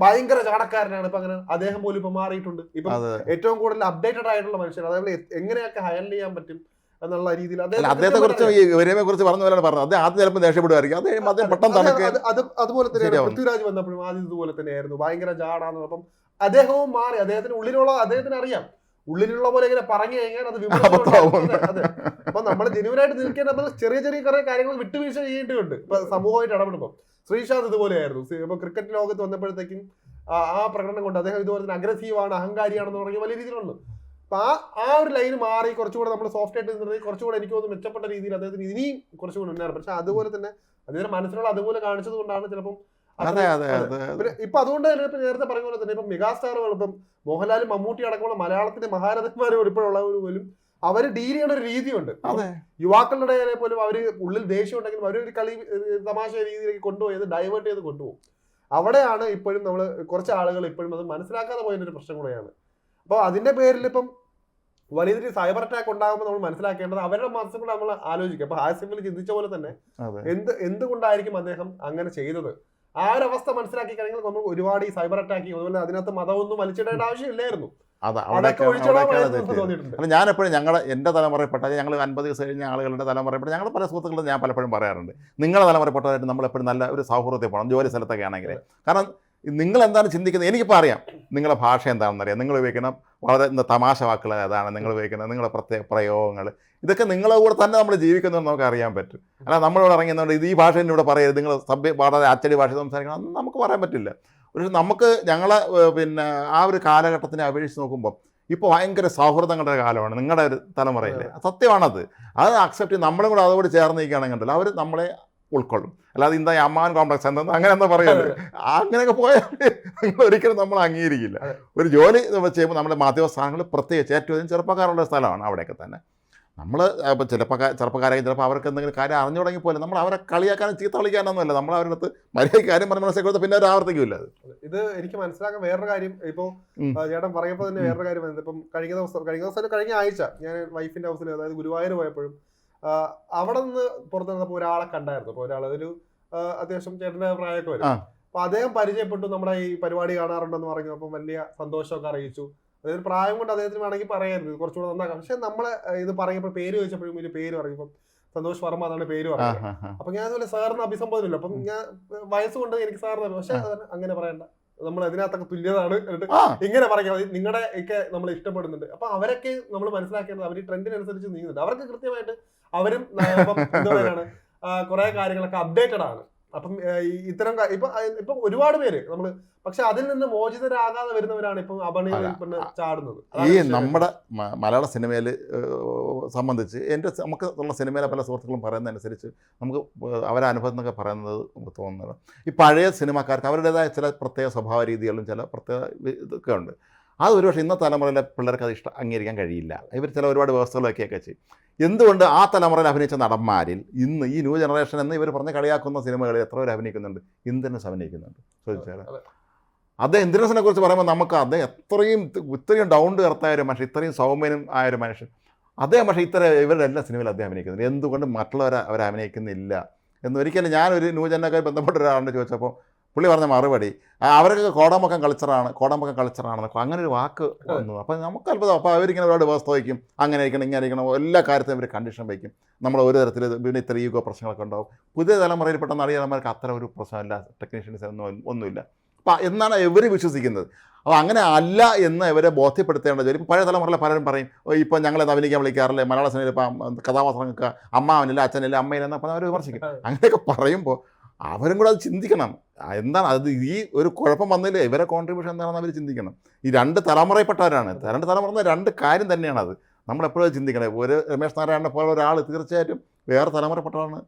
ഭയങ്കര ചാടക്കാരനാണ് ഇപ്പൊ അങ്ങനെ അദ്ദേഹം പോലും ഇപ്പൊ മാറിയിട്ടുണ്ട്. ഇപ്പൊ ഏറ്റവും കൂടുതൽ അപ്ഡേറ്റഡ് ആയിട്ടുള്ള മനുഷ്യർ അതേപോലെ എങ്ങനെയൊക്കെ ഹയർ ചെയ്യാൻ പറ്റും? എന്നുള്ള രീതിയിൽ അദ്ദേഹത്തെ കുറിച്ച് ഇവരെ കുറിച്ച് പറഞ്ഞ പോലെയാണ് പറഞ്ഞത്. അദ്ദേഹം ആദ്യം ചിലപ്പോൾ ദേഷ്യപ്പെടുമായിരിക്കും. അത് അദ്ദേഹം പെട്ടെന്ന് അതെ, അത് അത് അതുപോലെ തന്നെ. പൃഥ്വിരാജ് വന്നപ്പോഴും ആദ്യം ഇതുപോലെ തന്നെയായിരുന്നു. ഭയങ്കര ജാടാന്ന് അപ്പം അദ്ദേഹവും മാറി. അദ്ദേഹത്തിന് ഉള്ളിലുള്ള അദ്ദേഹത്തിന് അറിയാം. ഉള്ളിലുള്ള പോലെ ഇങ്ങനെ പറഞ്ഞു കഴിഞ്ഞാൽ അത്. അപ്പൊ നമ്മൾ ജനുവനായിട്ട് നിൽക്കേണ്ട നമ്മൾ ചെറിയ ചെറിയ കുറെ കാര്യങ്ങൾ വിട്ടുവീഴ്ച ചെയ്യേണ്ടതുണ്ട്. ഇപ്പൊ സമൂഹമായിട്ട് ഇടപെടുമ്പോൾ ശ്രീശാന്ത് ഇതുപോലെയായിരുന്നു. ഇപ്പൊ ക്രിക്കറ്റ് ലോകത്ത് വന്നപ്പോഴത്തേക്കും ആ ആ പ്രകടനം കൊണ്ട് അദ്ദേഹം ഇതുപോലെ തന്നെ അഗ്രസീവാണ് അഹങ്കാരിയാണെന്ന് തുടങ്ങിയ വലിയ രീതിയിലുണ്ട്. അപ്പൊ ആ ആ ഒരു ലൈൻ മാറി കുറച്ചുകൂടെ നമ്മൾ സോഫ്റ്റ് ആയിട്ട് നിന്നിട്ട് കുറച്ചുകൂടെ എനിക്ക് തോന്നുന്നു മെച്ചപ്പെട്ട രീതിയിൽ അദ്ദേഹത്തിന് ഇനിയും കുറച്ചുകൂടെ മുന്നേറും പക്ഷെ അതുപോലെ തന്നെ അദ്ദേഹം മനസ്സിലുള്ള അതുപോലെ കാണിച്ചത് കൊണ്ടാണ് ചിലപ്പം അതെ ഇപ്പൊ അതുകൊണ്ട് തന്നെ ഇപ്പൊ നേരത്തെ പറഞ്ഞ പോലെ തന്നെ ഇപ്പൊ മെഗാസ്റ്റാറുകൾ ഇപ്പം മോഹൻലാലും മമ്മൂട്ടി അടക്കമുള്ള മലയാളത്തിന്റെ മഹാരഥന്മാരും ഇപ്പോഴുള്ളവർ പോലും അവർ ഡീൽ ചെയ്യേണ്ട ഒരു രീതിയുണ്ട്. യുവാക്കളുടെ ഇടയിലെ പോലും അവർ ഉള്ളിൽ ദേഷ്യം ഉണ്ടെങ്കിലും അവരൊരു കളി തമാശ രീതിയിലേക്ക് കൊണ്ടുപോയത് ഡൈവേർട്ട് ചെയ്ത് കൊണ്ടുപോകും. അവിടെയാണ് ഇപ്പോഴും നമ്മൾ കുറച്ച് ആളുകൾ ഇപ്പോഴും അത് മനസ്സിലാക്കാതെ പോയതിന്റെ ഒരു പ്രശ്നം കൂടെയാണ്. അപ്പോൾ അതിന്റെ പേരിൽ ഇപ്പം വലിയ രീതിയിൽ സൈബർ അറ്റാക്ക് ഉണ്ടാകുമ്പോൾ നമ്മൾ മനസ്സിലാക്കേണ്ടത് അവരുടെ മനസ്സിൽ കൂടെ നമ്മൾ ആലോചിക്കുക അപ്പൊ ആസിഫിൽ ചിന്തിച്ച പോലെ തന്നെ എന്ത് എന്തുകൊണ്ടായിരിക്കും അദ്ദേഹം അങ്ങനെ ചെയ്തത്? ആ ഒരു അവസ്ഥ മനസ്സിലാക്കി കഴിഞ്ഞാൽ നമ്മൾ ഒരുപാട് ഈ സൈബർ അറ്റാക്കിങ് അതുപോലെ അതിനകത്ത് മതമൊന്നും വലിച്ചിടേണ്ട ആവശ്യമില്ലായിരുന്നു. അല്ല ഞാനെപ്പോഴും ഞങ്ങളുടെ എന്റെ തലമുറയിൽപ്പെട്ട ഞങ്ങൾ അൻപത് ദിവസം കഴിഞ്ഞ ആളുകളുടെ തലമുറയിൽപ്പെട്ട ഞങ്ങൾ പല സുഹൃത്തുക്കളും ഞാൻ പലപ്പോഴും പറയാറുണ്ട്. നിങ്ങളുടെ തലമുറപ്പെട്ടതായിട്ട് നമ്മൾ എപ്പോഴും നല്ല ഒരു സൗഹൃദത്തിൽ പോകണം ജോലി സ്ഥലത്തൊക്കെ ആണെങ്കിൽ. കാരണം നിങ്ങൾ എന്താണ് ചിന്തിക്കുന്നത്? എനിക്കിപ്പോൾ അറിയാം. നിങ്ങളുടെ ഭാഷ എന്താണെന്ന് അറിയാം നിങ്ങൾ ഉപയോഗിക്കുന്ന വളരെ എന്താ തമാശ വാക്കുകൾ ഏതാണ് നിങ്ങൾ ഉപയോഗിക്കുന്നത് നിങ്ങളുടെ പ്രത്യേക പ്രയോഗങ്ങൾ. ഇതൊക്കെ നിങ്ങളെ കൂടെ തന്നെ നമ്മൾ ജീവിക്കുന്നതെന്ന് നമുക്ക് അറിയാൻ പറ്റും. അല്ല നമ്മളിവിടെ ഇറങ്ങുന്നതുകൊണ്ട് ഇത് ഈ ഭാഷ ഇവിടെ പറയരുത്. നിങ്ങൾ സഭ്യ വളരെ അച്ചടി ഭാഷ സംസാരിക്കണം. അതൊന്നും നമുക്ക് പറയാൻ പറ്റില്ല. ഒരു നമുക്ക് ഞങ്ങളെ പിന്നെ ആ ഒരു കാലഘട്ടത്തിനെ അപേക്ഷിച്ച് നോക്കുമ്പോൾ ഇപ്പോൾ ഭയങ്കര സൗഹൃദങ്ങളുടെ കാലമാണ് നിങ്ങളുടെ ഒരു തലമുറയിൽ സത്യമാണത്. അത് അക്സെപ്റ്റ് നമ്മളും കൂടെ അതോട് ചേർന്ന് നിൽക്കുകയാണെങ്കിൽ അവർ നമ്മളെ ഉൾക്കൊള്ളും. അല്ലാതെ ഇന്ന ഈ അമ്മാൻ കോംപ്ലക്സ് എന്താ അങ്ങനെ എന്താ പറയുന്നത് അങ്ങനെയൊക്കെ പോയാൽ നിങ്ങൾ ഒരിക്കലും നമ്മൾ അംഗീകരിക്കില്ല. ഒരു ജോലി ചെയ്യുമ്പോൾ നമ്മുടെ മാധ്യമ സ്ഥാനങ്ങൾ പ്രത്യേകിച്ച് ഏറ്റവും അധികം ചെറുപ്പക്കാരുള്ള സ്ഥലമാണ് അവിടെയൊക്കെ തന്നെ. നമ്മൾ ഇപ്പോൾ ചിലപ്പോൾ ചെറുപ്പക്കാരെ ചിലപ്പോൾ അവർക്ക് എന്തെങ്കിലും കാര്യം അറിഞ്ഞു തുടങ്ങി പോലെ നമ്മൾ അവരെ കളിയാക്കാനും ചീത്ത കളിക്കാനൊന്നുമല്ല നമ്മൾ അവരുടെ അടുത്ത് മര്യാദ കാര്യം പറഞ്ഞ മനസ്സിലാക്കി കൊടുത്ത് പിന്നെ അവർ ആവർത്തിക്കില്ല അത്. ഇത് എനിക്ക് മനസ്സിലാക്കാൻ വേറൊരു കാര്യം. ഇപ്പോൾ ചേട്ടൻ പറയുമ്പോൾ തന്നെ. വേറൊരു കാര്യം ഇപ്പം കഴിഞ്ഞ ദിവസം കഴിഞ്ഞ ദിവസം കഴിഞ്ഞ ആഴ്ച ഞാൻ വൈഫിന്റെ ഹൗസിൽ അതായത് ഗുരുവായൂർ പോയപ്പോഴും അവിടെ നിന്ന് പുറത്തു നിന്നപ്പോൾ ഒരാളെ കണ്ടായിരുന്നു. അപ്പോൾ ഒരാൾ ഒരു അത്യാവശ്യം ചേട്ടന്റെ പ്രായമൊക്കെ വരും. അപ്പൊ അദ്ദേഹം പരിചയപ്പെട്ടു. നമ്മുടെ ഈ പരിപാടി കാണാറുണ്ടെന്ന് പറഞ്ഞു. അപ്പം വലിയ സന്തോഷമൊക്കെ അറിയിച്ചു. അതായത് പ്രായം കൊണ്ട് അദ്ദേഹത്തിന് വേണമെങ്കിൽ പറയായിരുന്നു. കുറച്ചുകൂടെ നന്നാക്കാം. പക്ഷെ നമ്മളെ ഇത് പറയുമ്പോൾ പേര് ചോദിച്ചപ്പോഴും ഒരു പേര് പറയും. സന്തോഷ് വർമ്മ എന്നാണ് പേര് പറയുന്നത്. അപ്പൊ ഞാൻ അതുപോലെ സാറിന് അഭിസംബോധനയില്ല. അപ്പം ഞാൻ വയസ്സ് കൊണ്ട് എനിക്ക് സാറിന് പക്ഷെ. അങ്ങനെ പറയണ്ട. നമ്മൾ അതിനകത്തൊക്കെ തുല്യതാണ് ഇങ്ങനെ പറയാം. നിങ്ങളുടെ ഒക്കെ നമ്മൾ ഇഷ്ടപ്പെടുന്നുണ്ട്. അപ്പൊ അവരൊക്കെ നമ്മൾ മനസ്സിലാക്കേണ്ടത് അവർ ട്രെൻഡിനനുസരിച്ച് നീങ്ങുന്നുണ്ട്. അവർക്ക് കൃത്യമായിട്ട് അവരും ആ, ഇപ്പം എന്താ പറയുകയാണ് കുറെ കാര്യങ്ങളൊക്കെ അപ്ഡേറ്റഡ് ആണ്. അപ്പം ഇത്തരം ഇപ്പൊ ഇപ്പൊ ഒരുപാട് പേര് നമ്മൾ പക്ഷെ അതിൽ നിന്ന് മോചിതരാകാതെ വരുന്നവരാണ് ഇപ്പം അപണിയിൽ പിന്നെ ചാടുന്നത്. ഈ നമ്മുടെ മലയാള സിനിമയിൽ സംബന്ധിച്ച് എന്റെ നമുക്ക് ഉള്ള സിനിമയിലെ പല സുഹൃത്തുക്കളും പറയുന്നതനുസരിച്ച് നമുക്ക് അവരെ അനുഭവം എന്നൊക്കെ പറയുന്നത് നമുക്ക് തോന്നുന്നത് ഈ പഴയ സിനിമാക്കാർക്ക് അവരുടേതായ ചില പ്രത്യേക സ്വഭാവ രീതികളും ചില പ്രത്യേക ഇതൊക്കെ ഉണ്ട്. അത് ഒരുപക്ഷെ ഇന്നത്തെ തലമുറയിലെ പിള്ളേർക്ക് അത് ഇഷ്ടം അംഗീകരിക്കാൻ കഴിയില്ല. ഇവർ ചില ഒരുപാട് വ്യവസ്ഥകളൊക്കെയൊക്കെ ചെയ്യും. എന്തുകൊണ്ട് ആ തലമുറയിൽ അഭിനയിച്ച നടന്മാരിൽ ഇന്ന് ഈ ന്യൂ ജനറേഷൻ എന്ന് ഇവർ പറഞ്ഞ് കളിയാക്കുന്ന സിനിമകളിൽ എത്ര പേര് അഭിനയിക്കുന്നുണ്ട്? ഇന്ദ്രൻസ് അഭിനയിക്കുന്നുണ്ട്. ചോദിച്ചാൽ. അദ്ദേഹം ഇന്ദ്രൻസിനെ കുറിച്ച് പറയുമ്പോൾ നമുക്ക് അദ്ദേഹം എത്രയും ഇത്രയും ഡൗൺ ടു എർത്തായ ഒരു മനുഷ്യൻ ഇത്രയും സൗമ്യനും ആയ ഒരു മനുഷ്യൻ. അദ്ദേഹം പക്ഷേ ഇത്ര ഇവരുടെ എല്ലാ സിനിമയിലും അദ്ദേഹം അഭിനയിക്കുന്നുണ്ട്. എന്തുകൊണ്ട് മറ്റുള്ളവരെ അവർ അഭിനയിക്കുന്നില്ല എന്നൊരിക്കലും ഞാനൊരു ന്യൂജനൊക്കെ ബന്ധപ്പെട്ട ഒരാളോട് ചോദിച്ചപ്പോൾ പുള്ളി പറഞ്ഞ മറുപടി. "ആ, അവരൊക്കെ കോടമ്പക്കം കൾച്ചറാണ് കോടമ്പക്കം കൾച്ചറാണെന്നൊക്കെ അങ്ങനെ ഒരു വാക്ക് വന്നു. അപ്പോൾ നമുക്ക് അത്ഭുതം. അപ്പോൾ അവരിങ്ങനെ ഒരുപാട് വ്യവസ്ഥ വയ്ക്കും. അങ്ങനെ ഇരിക്കണം ഇങ്ങനെ ഇരിക്കണം എല്ലാ കാര്യത്തിലും ഇവർ കണ്ടീഷൻ വയ്ക്കും. നമ്മൾ ഒരു തരത്തിൽ പിന്നെ ഇത്ര ഈഗോ പ്രശ്നങ്ങളൊക്കെ ഉണ്ടാവും. പുതിയ തലമുറയിൽ പെട്ടെന്ന് നടികന്മാർക്ക് അത്ര ഒരു പ്രശ്നമില്ല ടെക്നീഷ്യൻസ് ഒന്നും ഒന്നുമില്ല. അപ്പം എന്നാണ് ഇവർ വിശ്വസിക്കുന്നത്. അപ്പോൾ അങ്ങനെ അല്ല എന്ന് ഇവരെ ബോധ്യപ്പെടുത്തേണ്ട ജോലി. ഇപ്പോൾ പഴയ തലമുറയിലെ പലരും പറയും "ഓ, ഇപ്പോൾ ഞങ്ങളെ അഭിനയിക്കാൻ വിളിക്കാറില്ലേ? മലയാള സിനിമയിൽ ഇപ്പം കഥാപാത്രങ്ങൾക്ക് അമ്മാവനില്ല അച്ഛനില്ല അമ്മയില്ല എന്നപ്പോൾ അവർ വിമർശിക്കും. അങ്ങനെയൊക്കെ പറയുമ്പോൾ അവരും കൂടെ അത് ചിന്തിക്കണം. എന്താണ് അത് ഈ ഒരു കുഴപ്പം വന്നില്ലേ? ഇവരെ കോൺട്രിബ്യൂഷൻ എന്താണെന്ന് അവർ ചിന്തിക്കണം. ഈ രണ്ട് തലമുറയിൽപ്പെട്ടവരാണ്. രണ്ട് തലമുറ എന്ന രണ്ട് കാര്യം തന്നെയാണ് അത്. നമ്മളെപ്പോഴും ചിന്തിക്കണം. ഒരു രമേശ് നാരായണനെ പോലെ ഒരാൾ തീർച്ചയായിട്ടും വേറെ തലമുറപ്പെട്ടതാണ്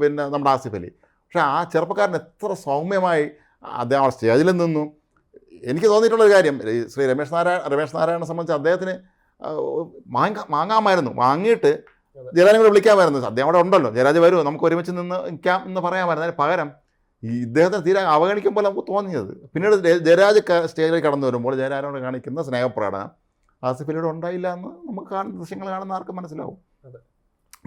പിന്നെ നമ്മുടെ ആസിഫ് അലി. പക്ഷേ ആ ചെറുപ്പക്കാരൻ എത്ര സൗമ്യമായി അദ്ദേഹം ആ സ്റ്റേജിൽ നിന്നും. എനിക്ക് തോന്നിയിട്ടുള്ളൊരു കാര്യം ശ്രീ രമേശ് നാരായണ രമേശ് നാരായണനെ സംബന്ധിച്ച് അദ്ദേഹത്തിന് മാങ്ങ വാങ്ങാമായിരുന്നു വാങ്ങിയിട്ട് ജയരാജനെ കൂടെ വിളിക്കാമായിരുന്നു. സദ്യ അവിടെ ഉണ്ടല്ലോ. ജയരാജ് വരുമോ നമുക്ക് ഒരുമിച്ച് നിന്ന് നിൽക്കാം എന്ന് പറയാമായിരുന്നു. അതിന് പകരം ഈ ഇദ്ദേഹത്തിന് തീരെ അവഗണിക്കുമ്പോൾ നമുക്ക് തോന്നിയത്. പിന്നീട് ജയ- ജയരാജ് സ്റ്റേജിൽ കടന്നു വരുമ്പോൾ ജയരാജനോട് കാണിക്കുന്ന സ്നേഹപ്രകടനം ആസിഫിലൂടെ ഉണ്ടായില്ല എന്ന് നമുക്ക് കാണുന്ന ദൃശ്യങ്ങൾ കാണുന്ന ആർക്കും മനസ്സിലാവും.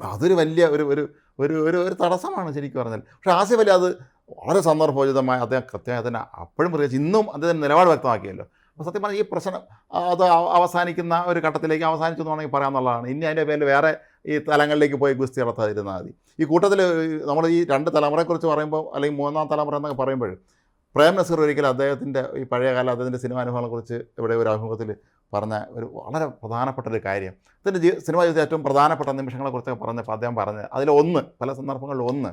അതൊരു വലിയ ഒരു ഒരു ഒരു ഒരു ഒരു തടസ്സമാണ് ശരിക്കും പറഞ്ഞാൽ. പക്ഷേ ആസിഫ് അലി അത് വളരെ സന്ദർഭോചിതമായി അദ്ദേഹം കൃത്യമായി തന്നെ അപ്പോഴും പ്രത്യേകിച്ച് ഇന്നും അദ്ദേഹം നിലപാട് വ്യക്തമാക്കിയല്ലോ. അപ്പോൾ സത്യം പറഞ്ഞാൽ ഈ പ്രശ്നം അത് അവസാനിക്കുന്ന ഒരു ഘട്ടത്തിലേക്ക് അവസാനിച്ചു എന്ന് വേണമെങ്കിൽ പറയാമെന്നുള്ളതാണ് ഇനി അതിന്റെ പേരിൽ വേറെ ഈ തലങ്ങളിലേക്ക് പോയി ഗുസ്തി നടത്താതിരുന്നാൽ മതി. ഈ കൂട്ടത്തിൽ നമ്മൾ ഈ രണ്ട് തലമുറയെക്കുറിച്ച് പറയുമ്പോൾ അല്ലെങ്കിൽ മൂന്നാം തലമുറ എന്നൊക്കെ പറയുമ്പോൾ പ്രേം നസീർ ഒരിക്കലും അദ്ദേഹത്തിന്റെ ഈ പഴയകാല അദ്ദേഹത്തിന്റെ സിനിമാ അനുഭവങ്ങളെക്കുറിച്ച് ഇവിടെ ഒരു അഭിമുഖത്തിൽ പറഞ്ഞ ഒരു വളരെ പ്രധാനപ്പെട്ട ഒരു കാര്യം. അതിന്റെ ജീ സിനിമ ജീവിതത്തിൽ ഏറ്റവും പ്രധാനപ്പെട്ട നിമിഷങ്ങളെക്കുറിച്ചൊക്കെ പറഞ്ഞപ്പോൾ അദ്ദേഹം പറഞ്ഞത് അതിലൊന്ന് പല സന്ദർഭങ്ങളിൽ ഒന്ന്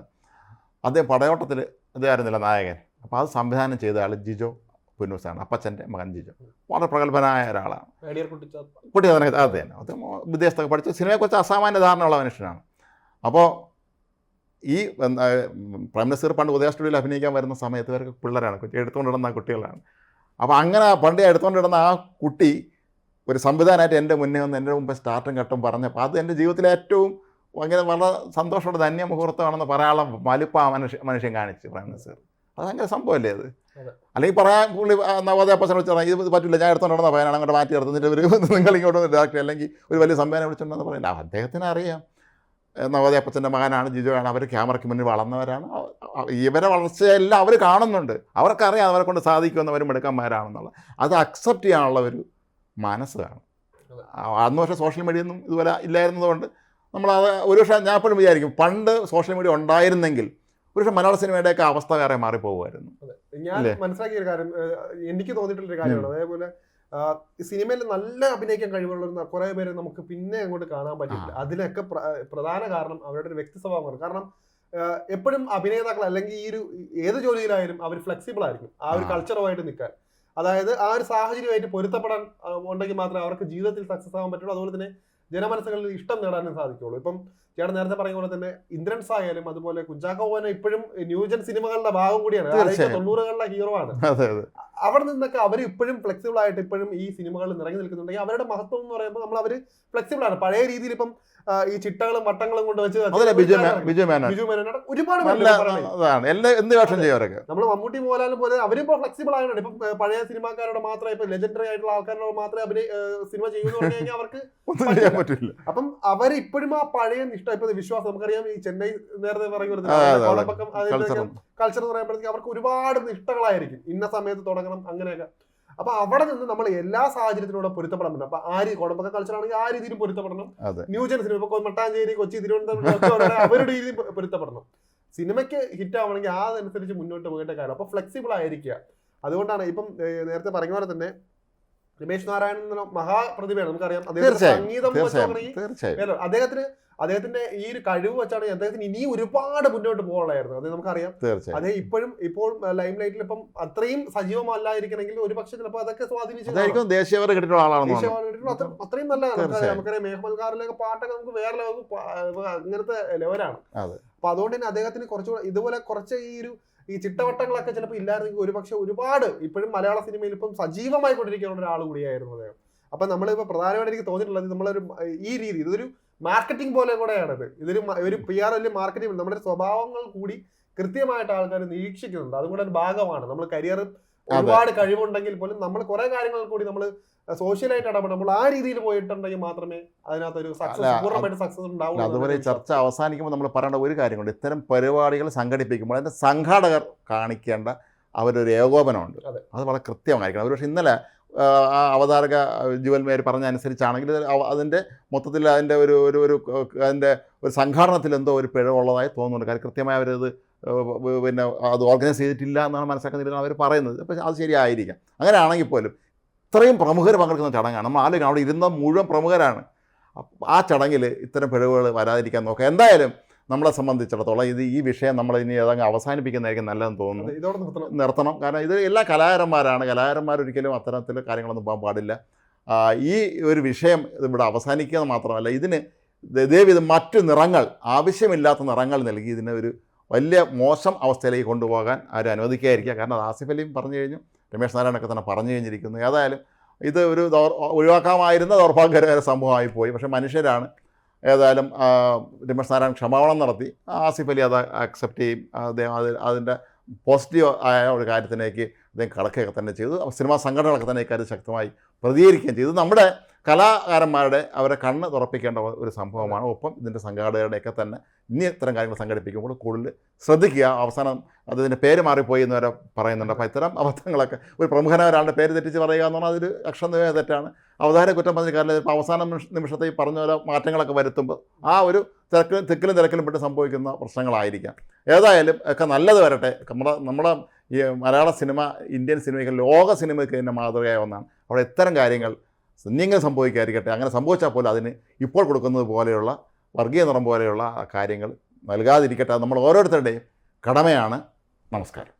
അദ്ദേഹം പടയോട്ടത്തിൽ ഇതായിരുന്നില്ല നായകൻ. അപ്പോൾ അത് സംവിധാനം ചെയ്ത ആൾ ജിജോ. പുന്നൂസാണ് അപ്പച്ചന്റെ മകൻ ജിജു. വളരെ പ്രഗത്ഭനായ ഒരാളാണ്. കുട്ടി അവനെ അത് തന്നെ. അത് വിദേശത്തൊക്കെ പഠിച്ചു. സിനിമയെക്കുറിച്ച് അസാമാന്യ ധാരണയുള്ള മനുഷ്യനാണ്. അപ്പോൾ ഈ പ്രൈം മിനിസ്റ്റർ പണ്ട് ഉദയ സ്റ്റുഡിയോയിൽ അഭിനയിക്കാൻ വരുന്ന സമയത്ത് ഇവർക്ക് പിള്ളേരാണ്. കുട്ടി എടുത്തുകൊണ്ടിടുന്ന കുട്ടികളാണ്. അപ്പോൾ അങ്ങനെ പണ്ട് എടുത്തുകൊണ്ടിടുന്ന ആ കുട്ടി ഒരു സംവിധാനമായിട്ട് എന്റെ മുന്നേ വന്ന് എന്റെ മുമ്പ് സ്റ്റാർട്ടും ഘട്ടം പറഞ്ഞപ്പോൾ അത് എന്റെ ജീവിതത്തിലെ ഏറ്റവും ഭയങ്കര വളരെ സന്തോഷമുള്ള ധന്യ മുഹൂർത്തമാണെന്ന് പറയാനുള്ള വലിപ്പം മനുഷ്യ മനുഷ്യൻ കാണിച്ചു പ്രൈം നസീർ. അത് ഭയങ്കര സംഭവമല്ലേ അത്. അല്ലെങ്കിൽ പറയാൻ പുള്ളി നവോദയ അപ്പച്ചനെ വിളിച്ചാൽ ഇത് പറ്റില്ല ഞാൻ എടുത്തോണ്ട് പയ്യനാണ് അങ്ങോട്ട് മാറ്റി എടുത്തിട്ട് ഒരു നിങ്ങൾ ഇങ്ങോട്ട് ഡയറക്ടർ അല്ലെങ്കിൽ ഒരു വലിയ സംവിധാനം വിളിച്ചിട്ടുണ്ടെന്ന് പറയില്ല അദ്ദേഹത്തിന് അറിയാം. നവോദയ അപ്പച്ചന്റെ മകനാണ് ജിജോയാണ് അവർ ക്യാമറയ്ക്ക് മുന്നിൽ വളർന്നവരാണ്. ഇവരെ വളർച്ചയെല്ലാം അവർ കാണുന്നുണ്ട്. അവർക്കറിയാം അവരെ കൊണ്ട് സാധിക്കുമെന്ന് അവർ മിടുക്കന്മാരാണെന്നുള്ളത് അത് അക്സെപ്റ്റ് ചെയ്യാനുള്ള ഒരു മനസ്സ് കാണും അന്ന് പക്ഷേ സോഷ്യൽ മീഡിയ ഒന്നും ഇതുപോലെ ഇല്ലായിരുന്നതുകൊണ്ട് നമ്മളത് ഒരു പക്ഷേ ഞാൻ എപ്പോഴും വിചാരിക്കും പണ്ട് സോഷ്യൽ മീഡിയ ഉണ്ടായിരുന്നെങ്കിൽ പക്ഷേ മലയാള സിനിമയുടെയൊക്കെ അവസ്ഥ വേറെ മാറിപ്പോകുമായിരുന്നു ഞാൻ? മനസ്സിലാക്കിയ ഒരു കാര്യം എനിക്ക് തോന്നിയിട്ടുള്ള ഒരു കാര്യമാണ്. അതേപോലെ സിനിമയിൽ നല്ല അഭിനയിക്കാൻ കഴിവുള്ള കുറെ പേരെ നമുക്ക് പിന്നെ അങ്ങോട്ട് കാണാൻ പറ്റില്ല അതിലൊക്കെ അതിനൊക്കെ പ്രധാന കാരണം അവരുടെ ഒരു വ്യക്തി സ്വഭാവമാണ് കാരണം എപ്പോഴും അഭിനേതാക്കൾ അല്ലെങ്കിൽ ഈ ഒരു ഏത് ജോലിയിലായാലും അവർ ഫ്ലെക്സിബിൾ ആയിരിക്കും. ആ ഒരു. കൾച്ചറുമായിട്ട് നിൽക്കാൻ. അതായത് ആ ഒരു സാഹചര്യമായിട്ട് പൊരുത്തപ്പെടാൻ ഉണ്ടെങ്കിൽ മാത്രമേ അവർക്ക് ജീവിതത്തിൽ സക്സസ് ആവാൻ പറ്റുള്ളൂ. അതുപോലെ തന്നെ ജനമനസ്സുകളിൽ ഇഷ്ടം നേടാനും സാധിക്കുള്ളൂ ഇപ്പം ചേട്ടൻ നേരത്തെ പറഞ്ഞ പോലെ തന്നെ ഇന്ദ്രൻസ് ആയാലും അതുപോലെ കുഞ്ചാക്കോ ബോബൻ ഇപ്പോഴും ന്യൂജൻ സിനിമകളുടെ ഭാഗം കൂടിയാണ്. തൊണ്ണൂറുകളുടെ ഹീറോ ആണ്. അവിടെ നിന്നൊക്കെ അവർ ഇപ്പോഴും ഫ്ലെക്സിബിൾ ആയിട്ട് ഇപ്പോഴും ഈ സിനിമകളിൽ നിറങ്ങി നിൽക്കുന്നുണ്ടെങ്കിൽ അവരുടെ മഹത്വം എന്ന് പറയുമ്പോൾ നമ്മൾ അവർ ഫ്ലെക്സിബിൾ ആണ്. പഴയ രീതിയിൽ ഇപ്പം ഈ ചിട്ടകളും വട്ടങ്ങളും കൊണ്ട് വെച്ച് ബിജു മേനോൻ. ഒരുപാട് നമ്മൾ മമ്മൂട്ടി മോഹൻലാലും പോലെ അവരിപ്പോ ഫ്ലെക്സിബിൾ ആയതാണ് ഇപ്പം പഴയ സിനിമാക്കാരോട് മാത്രമേ ഇപ്പൊ ലെജൻഡറി ആയിട്ടുള്ള ആൾക്കാരോട് മാത്രമേ അവർ സിനിമ ചെയ്യുന്നു അവർക്ക് അപ്പം അവരിപ്പോഴും ആ പഴയ നിഷ്ഠ ഇപ്പൊ വിശ്വാസം. നമുക്കറിയാം ഈ ചെന്നൈ നേരത്തെ പറയുന്നത് കൾച്ചർ എന്ന് പറയുമ്പോഴത്തേക്ക് അവർക്ക് ഒരുപാട് നിഷ്ഠകളായിരിക്കും. ഇന്ന സമയത്ത് തുടങ്ങണം അങ്ങനെയൊക്കെ. അപ്പൊ അവിടെ നിന്ന് നമ്മൾ എല്ലാ സാഹചര്യത്തിലൂടെ പൊരുത്തപ്പെടാൻ പറ്റും അപ്പൊ ആ രീതി കോടമ്പക്ക കൾച്ചർ ആണെങ്കിൽ ആ രീതിയിലും പൊരുത്തപ്പെടണം. ന്യൂജൻസിന് ഇപ്പൊ മട്ടാഞ്ചേരി കൊച്ചി തിരുവനന്തപുരം അവരുടെ രീതിയിൽ പൊരുത്തപ്പെടണം. സിനിമയ്ക്ക് ഹിറ്റ് ആവണമെങ്കിൽ അതനുസരിച്ച് മുന്നോട്ട് പോകേണ്ട കാര്യം. അപ്പൊ ഫ്ലെക്സിബിൾ ആയിരിക്കുക. അതുകൊണ്ടാണ് ഇപ്പം നേരത്തെ പറഞ്ഞ പോലെ തന്നെ രമേശ് നാരായണൻ എന്ന മഹാപ്രതിഭയാണ്. നമുക്കറിയാം അദ്ദേഹത്തിന് സംഗീതം അദ്ദേഹത്തിന് അദ്ദേഹത്തിന്റെ ഈ ഒരു കഴിവ് വെച്ചാണ് അദ്ദേഹത്തിന് ഇനി ഒരുപാട് മുന്നോട്ട് പോകാനുള്ളായിരുന്നു അത് നമുക്കറിയാം. അതേ ഇപ്പോഴും ഇപ്പോൾ ലൈം ലൈറ്റിൽ ഇപ്പം അത്രയും സജീവമല്ലായിരിക്കണമെങ്കിൽ ഒരു പക്ഷേ ചിലപ്പോൾ അതൊക്കെ സ്വാധീനിച്ചു. ദേശീയ അത്രയും നല്ല നമുക്കറിയാം. മേഹ്മൽ കാറിലൊക്കെ പാട്ടൊക്കെ നമുക്ക് വേറെ അങ്ങനത്തെ ലെവലാണ്. അപ്പൊ അതുകൊണ്ട് തന്നെ അദ്ദേഹത്തിന് കുറച്ചുകൂടെ ഇതുപോലെ കുറച്ച് ഈ ഒരു ഈ ചിട്ടവട്ടങ്ങളൊക്കെ ചിലപ്പോൾ ഇല്ലായിരുന്നെങ്കിൽ ഒരുപക്ഷെ ഒരുപാട് ഇപ്പോഴും മലയാള സിനിമയിൽ ഇപ്പം സജീവമായി കൊണ്ടിരിക്കുന്ന ഒരാൾ കൂടിയായിരുന്നു അദ്ദേഹം. അപ്പൊ നമ്മളിപ്പോ പ്രധാനമായിട്ട് എനിക്ക് തോന്നിയിട്ടുള്ളത് നമ്മളൊരു ഈ രീതി ഇതൊരു മാർക്കറ്റിംഗ് പോലെ കൂടെയാണത്. ഇതൊരു ഒരു പി ആർ വലിയ മാർക്കറ്റിംഗ് നമ്മുടെ സ്വഭാവങ്ങൾ കൂടി കൃത്യമായിട്ട് ആൾക്കാർ നിരീക്ഷിക്കുന്നുണ്ട്. അതും കൂടെ ഒരു ഭാഗമാണ്. നമ്മൾ കരിയർ ഒരുപാട് കഴിവുണ്ടെങ്കിൽ പോലും നമ്മൾ കുറെ കാര്യങ്ങൾ കൂടി നമ്മൾ സോഷ്യലായിട്ട് നമ്മൾ ആ രീതിയിൽ പോയിട്ടുണ്ടെങ്കിൽ മാത്രമേ അതിനകത്ത് ഒരു സക്സസ് പൂർണമായിട്ട് സക്സസ് ഉണ്ടാവും അതുപോലെ ചർച്ച അവസാനിക്കുമ്പോൾ നമ്മൾ പറയേണ്ട ഒരു കാര്യമുണ്ട്. ഇത്തരം പരിപാടികൾ സംഘടിപ്പിക്കുമ്പോൾ അതിന്റെ സംഘാടകർ കാണിക്കേണ്ട അവരൊരു ഏകോപനമുണ്ട്. അത്. വളരെ കൃത്യമായിരിക്കണം. അവർ പക്ഷേ ഇന്നലെ ആ, അവതാരക ജുവൽ മേരി പറഞ്ഞ അനുസരിച്ചാണെങ്കിൽ അതിന്റെ മൊത്തത്തിൽ അതിന്റെ ഒരു ഒരു ഒരു അതിന്റെ ഒരു സംഘാടനത്തിൽ എന്തോ ഒരു പിഴവുള്ളതായി തോന്നുന്നുണ്ട്. കാര്യം കൃത്യമായി അവരത് പിന്നെ അത് ഓർഗനൈസ് ചെയ്തിട്ടില്ല എന്നാണ് മനസ്സിലാക്കുന്നില്ല അവർ പറയുന്നത്. അപ്പോൾ അത് ശരിയായിരിക്കാം. അങ്ങനെയാണെങ്കിൽ പോലും ഇത്രയും പ്രമുഖർ പങ്കെടുക്കുന്ന ചടങ്ങാണ്. നമ്മൾ ആലോചിക്കണം. അവിടെ ഇരുന്ന മുഴുവൻ പ്രമുഖരാണ്. ആ ചടങ്ങിൽ ഇത്തരം പിഴവുകൾ വരാതിരിക്കാൻ നോക്കുക. എന്തായാലും നമ്മളെ സംബന്ധിച്ചിടത്തോളം ഇത് ഈ വിഷയം നമ്മൾ ഇനി ഏതങ്ങ് അവസാനിപ്പിക്കുന്നതായിരിക്കും നല്ലതെന്ന് തോന്നുന്നു. ഇതോടെ നിർത്തണം. നിർത്തണം. കാരണം ഇത് എല്ലാ കലാകാരന്മാരാണ്. കലാകാരന്മാരൊരിക്കലും അത്തരത്തിൽ കാര്യങ്ങളൊന്നും പോകാൻ പാടില്ല. ഈ ഒരു വിഷയം ഇവിടെ അവസാനിക്കുക മാത്രമല്ല ഇതിന് ഇതേവിധം ഇത് മറ്റു നിറങ്ങൾ ആവശ്യമില്ലാത്ത നിറങ്ങൾ നൽകി ഇതിനെ ഒരു വലിയ മോശം അവസ്ഥയിലേക്ക് കൊണ്ടുപോകാൻ ആരും അനുവദിക്കാതിരിക്കുക. കാരണം അത് ആസിഫ് അലിയും പറഞ്ഞു കഴിഞ്ഞു രമേശ് നാരായണൊക്കെ തന്നെ പറഞ്ഞു കഴിഞ്ഞിരിക്കുന്നു. ഏതായാലും ഇത് ഒരു ദൗർ ഒഴിവാക്കാമായിരുന്ന ദൗർഭാഗ്യകരമായ സംഭവമായി പോയി. പക്ഷേ മനുഷ്യരാണ് ഏതായാലും രമേശ് നാരായൺ ക്ഷമാപണം നടത്തി. ആസിഫ് അലി അത് അക്സെപ്റ്റ് ചെയ്യും. അദ്ദേഹം അത് അതിന്റെ പോസിറ്റീവ് ആയ ഒരു കാര്യത്തിലേക്ക് അദ്ദേഹം കടക്കുകയൊക്കെ തന്നെ ചെയ്തു. സിനിമാ സംഘടനകളൊക്കെ തന്നെ ഇക്കാര്യം ശക്തമായി പ്രതികരിക്കുകയും ചെയ്തു. നമ്മുടെ കലാകാരന്മാരുടെ അവരെ കണ്ണ് തുറപ്പിക്കേണ്ട ഒരു സംഭവമാണ്. ഒപ്പം ഇതിന്റെ സംഘാടകരുടെയൊക്കെ തന്നെ ഇനി ഇത്തരം കാര്യങ്ങൾ സംഘടിപ്പിക്കുമ്പോൾ കൂടുതൽ ശ്രദ്ധിക്കുക. അവസാനം അതിന്റെ പേര് മാറിപ്പോയി എന്ന് വരെ പറയുന്നുണ്ട്. അപ്പോൾ ഇത്തരം അബദ്ധങ്ങളൊക്കെ ഒരു പ്രമുഖനായ ഒരാളുടെ പേര് തെറ്റിച്ച് പറയുക എന്ന് പറഞ്ഞാൽ അതൊരു അക്ഷരനിവയ തെറ്റാണ്. അവതാര കുറ്റം പറഞ്ഞ കാര്യം ഇപ്പോൾ അവസാന നിമിഷ- നിമിഷത്തെ ഈ പറഞ്ഞ പോലെ മാറ്റങ്ങളൊക്കെ വരുത്തുമ്പോൾ ആ ഒരു തിരക്കിലും തിക്കിലും തിരക്കിലും പെട്ട് സംഭവിക്കുന്ന പ്രശ്നങ്ങളായിരിക്കാം. ഏതായാലും ഒക്കെ നല്ലത് വരട്ടെ. നമ്മുടെ നമ്മുടെ ഈ മലയാള സിനിമ ഇന്ത്യൻ സിനിമയ്ക്ക് ലോക സിനിമയ്ക്ക് തന്നെ മാതൃകയായ ഒന്നാണ്. അവിടെ ഇത്തരം കാര്യങ്ങൾ ഇനിയെങ്കിലും സംഭവിക്കാതിരിക്കട്ടെ. അങ്ങനെ സംഭവിച്ചാൽ പോലും അതിന് ഇപ്പോൾ കൊടുക്കുന്നത് പോലെയുള്ള വർഗീയ നിറം പോലെയുള്ള കാര്യങ്ങൾ നൽകാതിരിക്കട്ടെ. നമ്മൾ ഓരോരുത്തരുടെയും കടമയാണ്. നമസ്കാരം.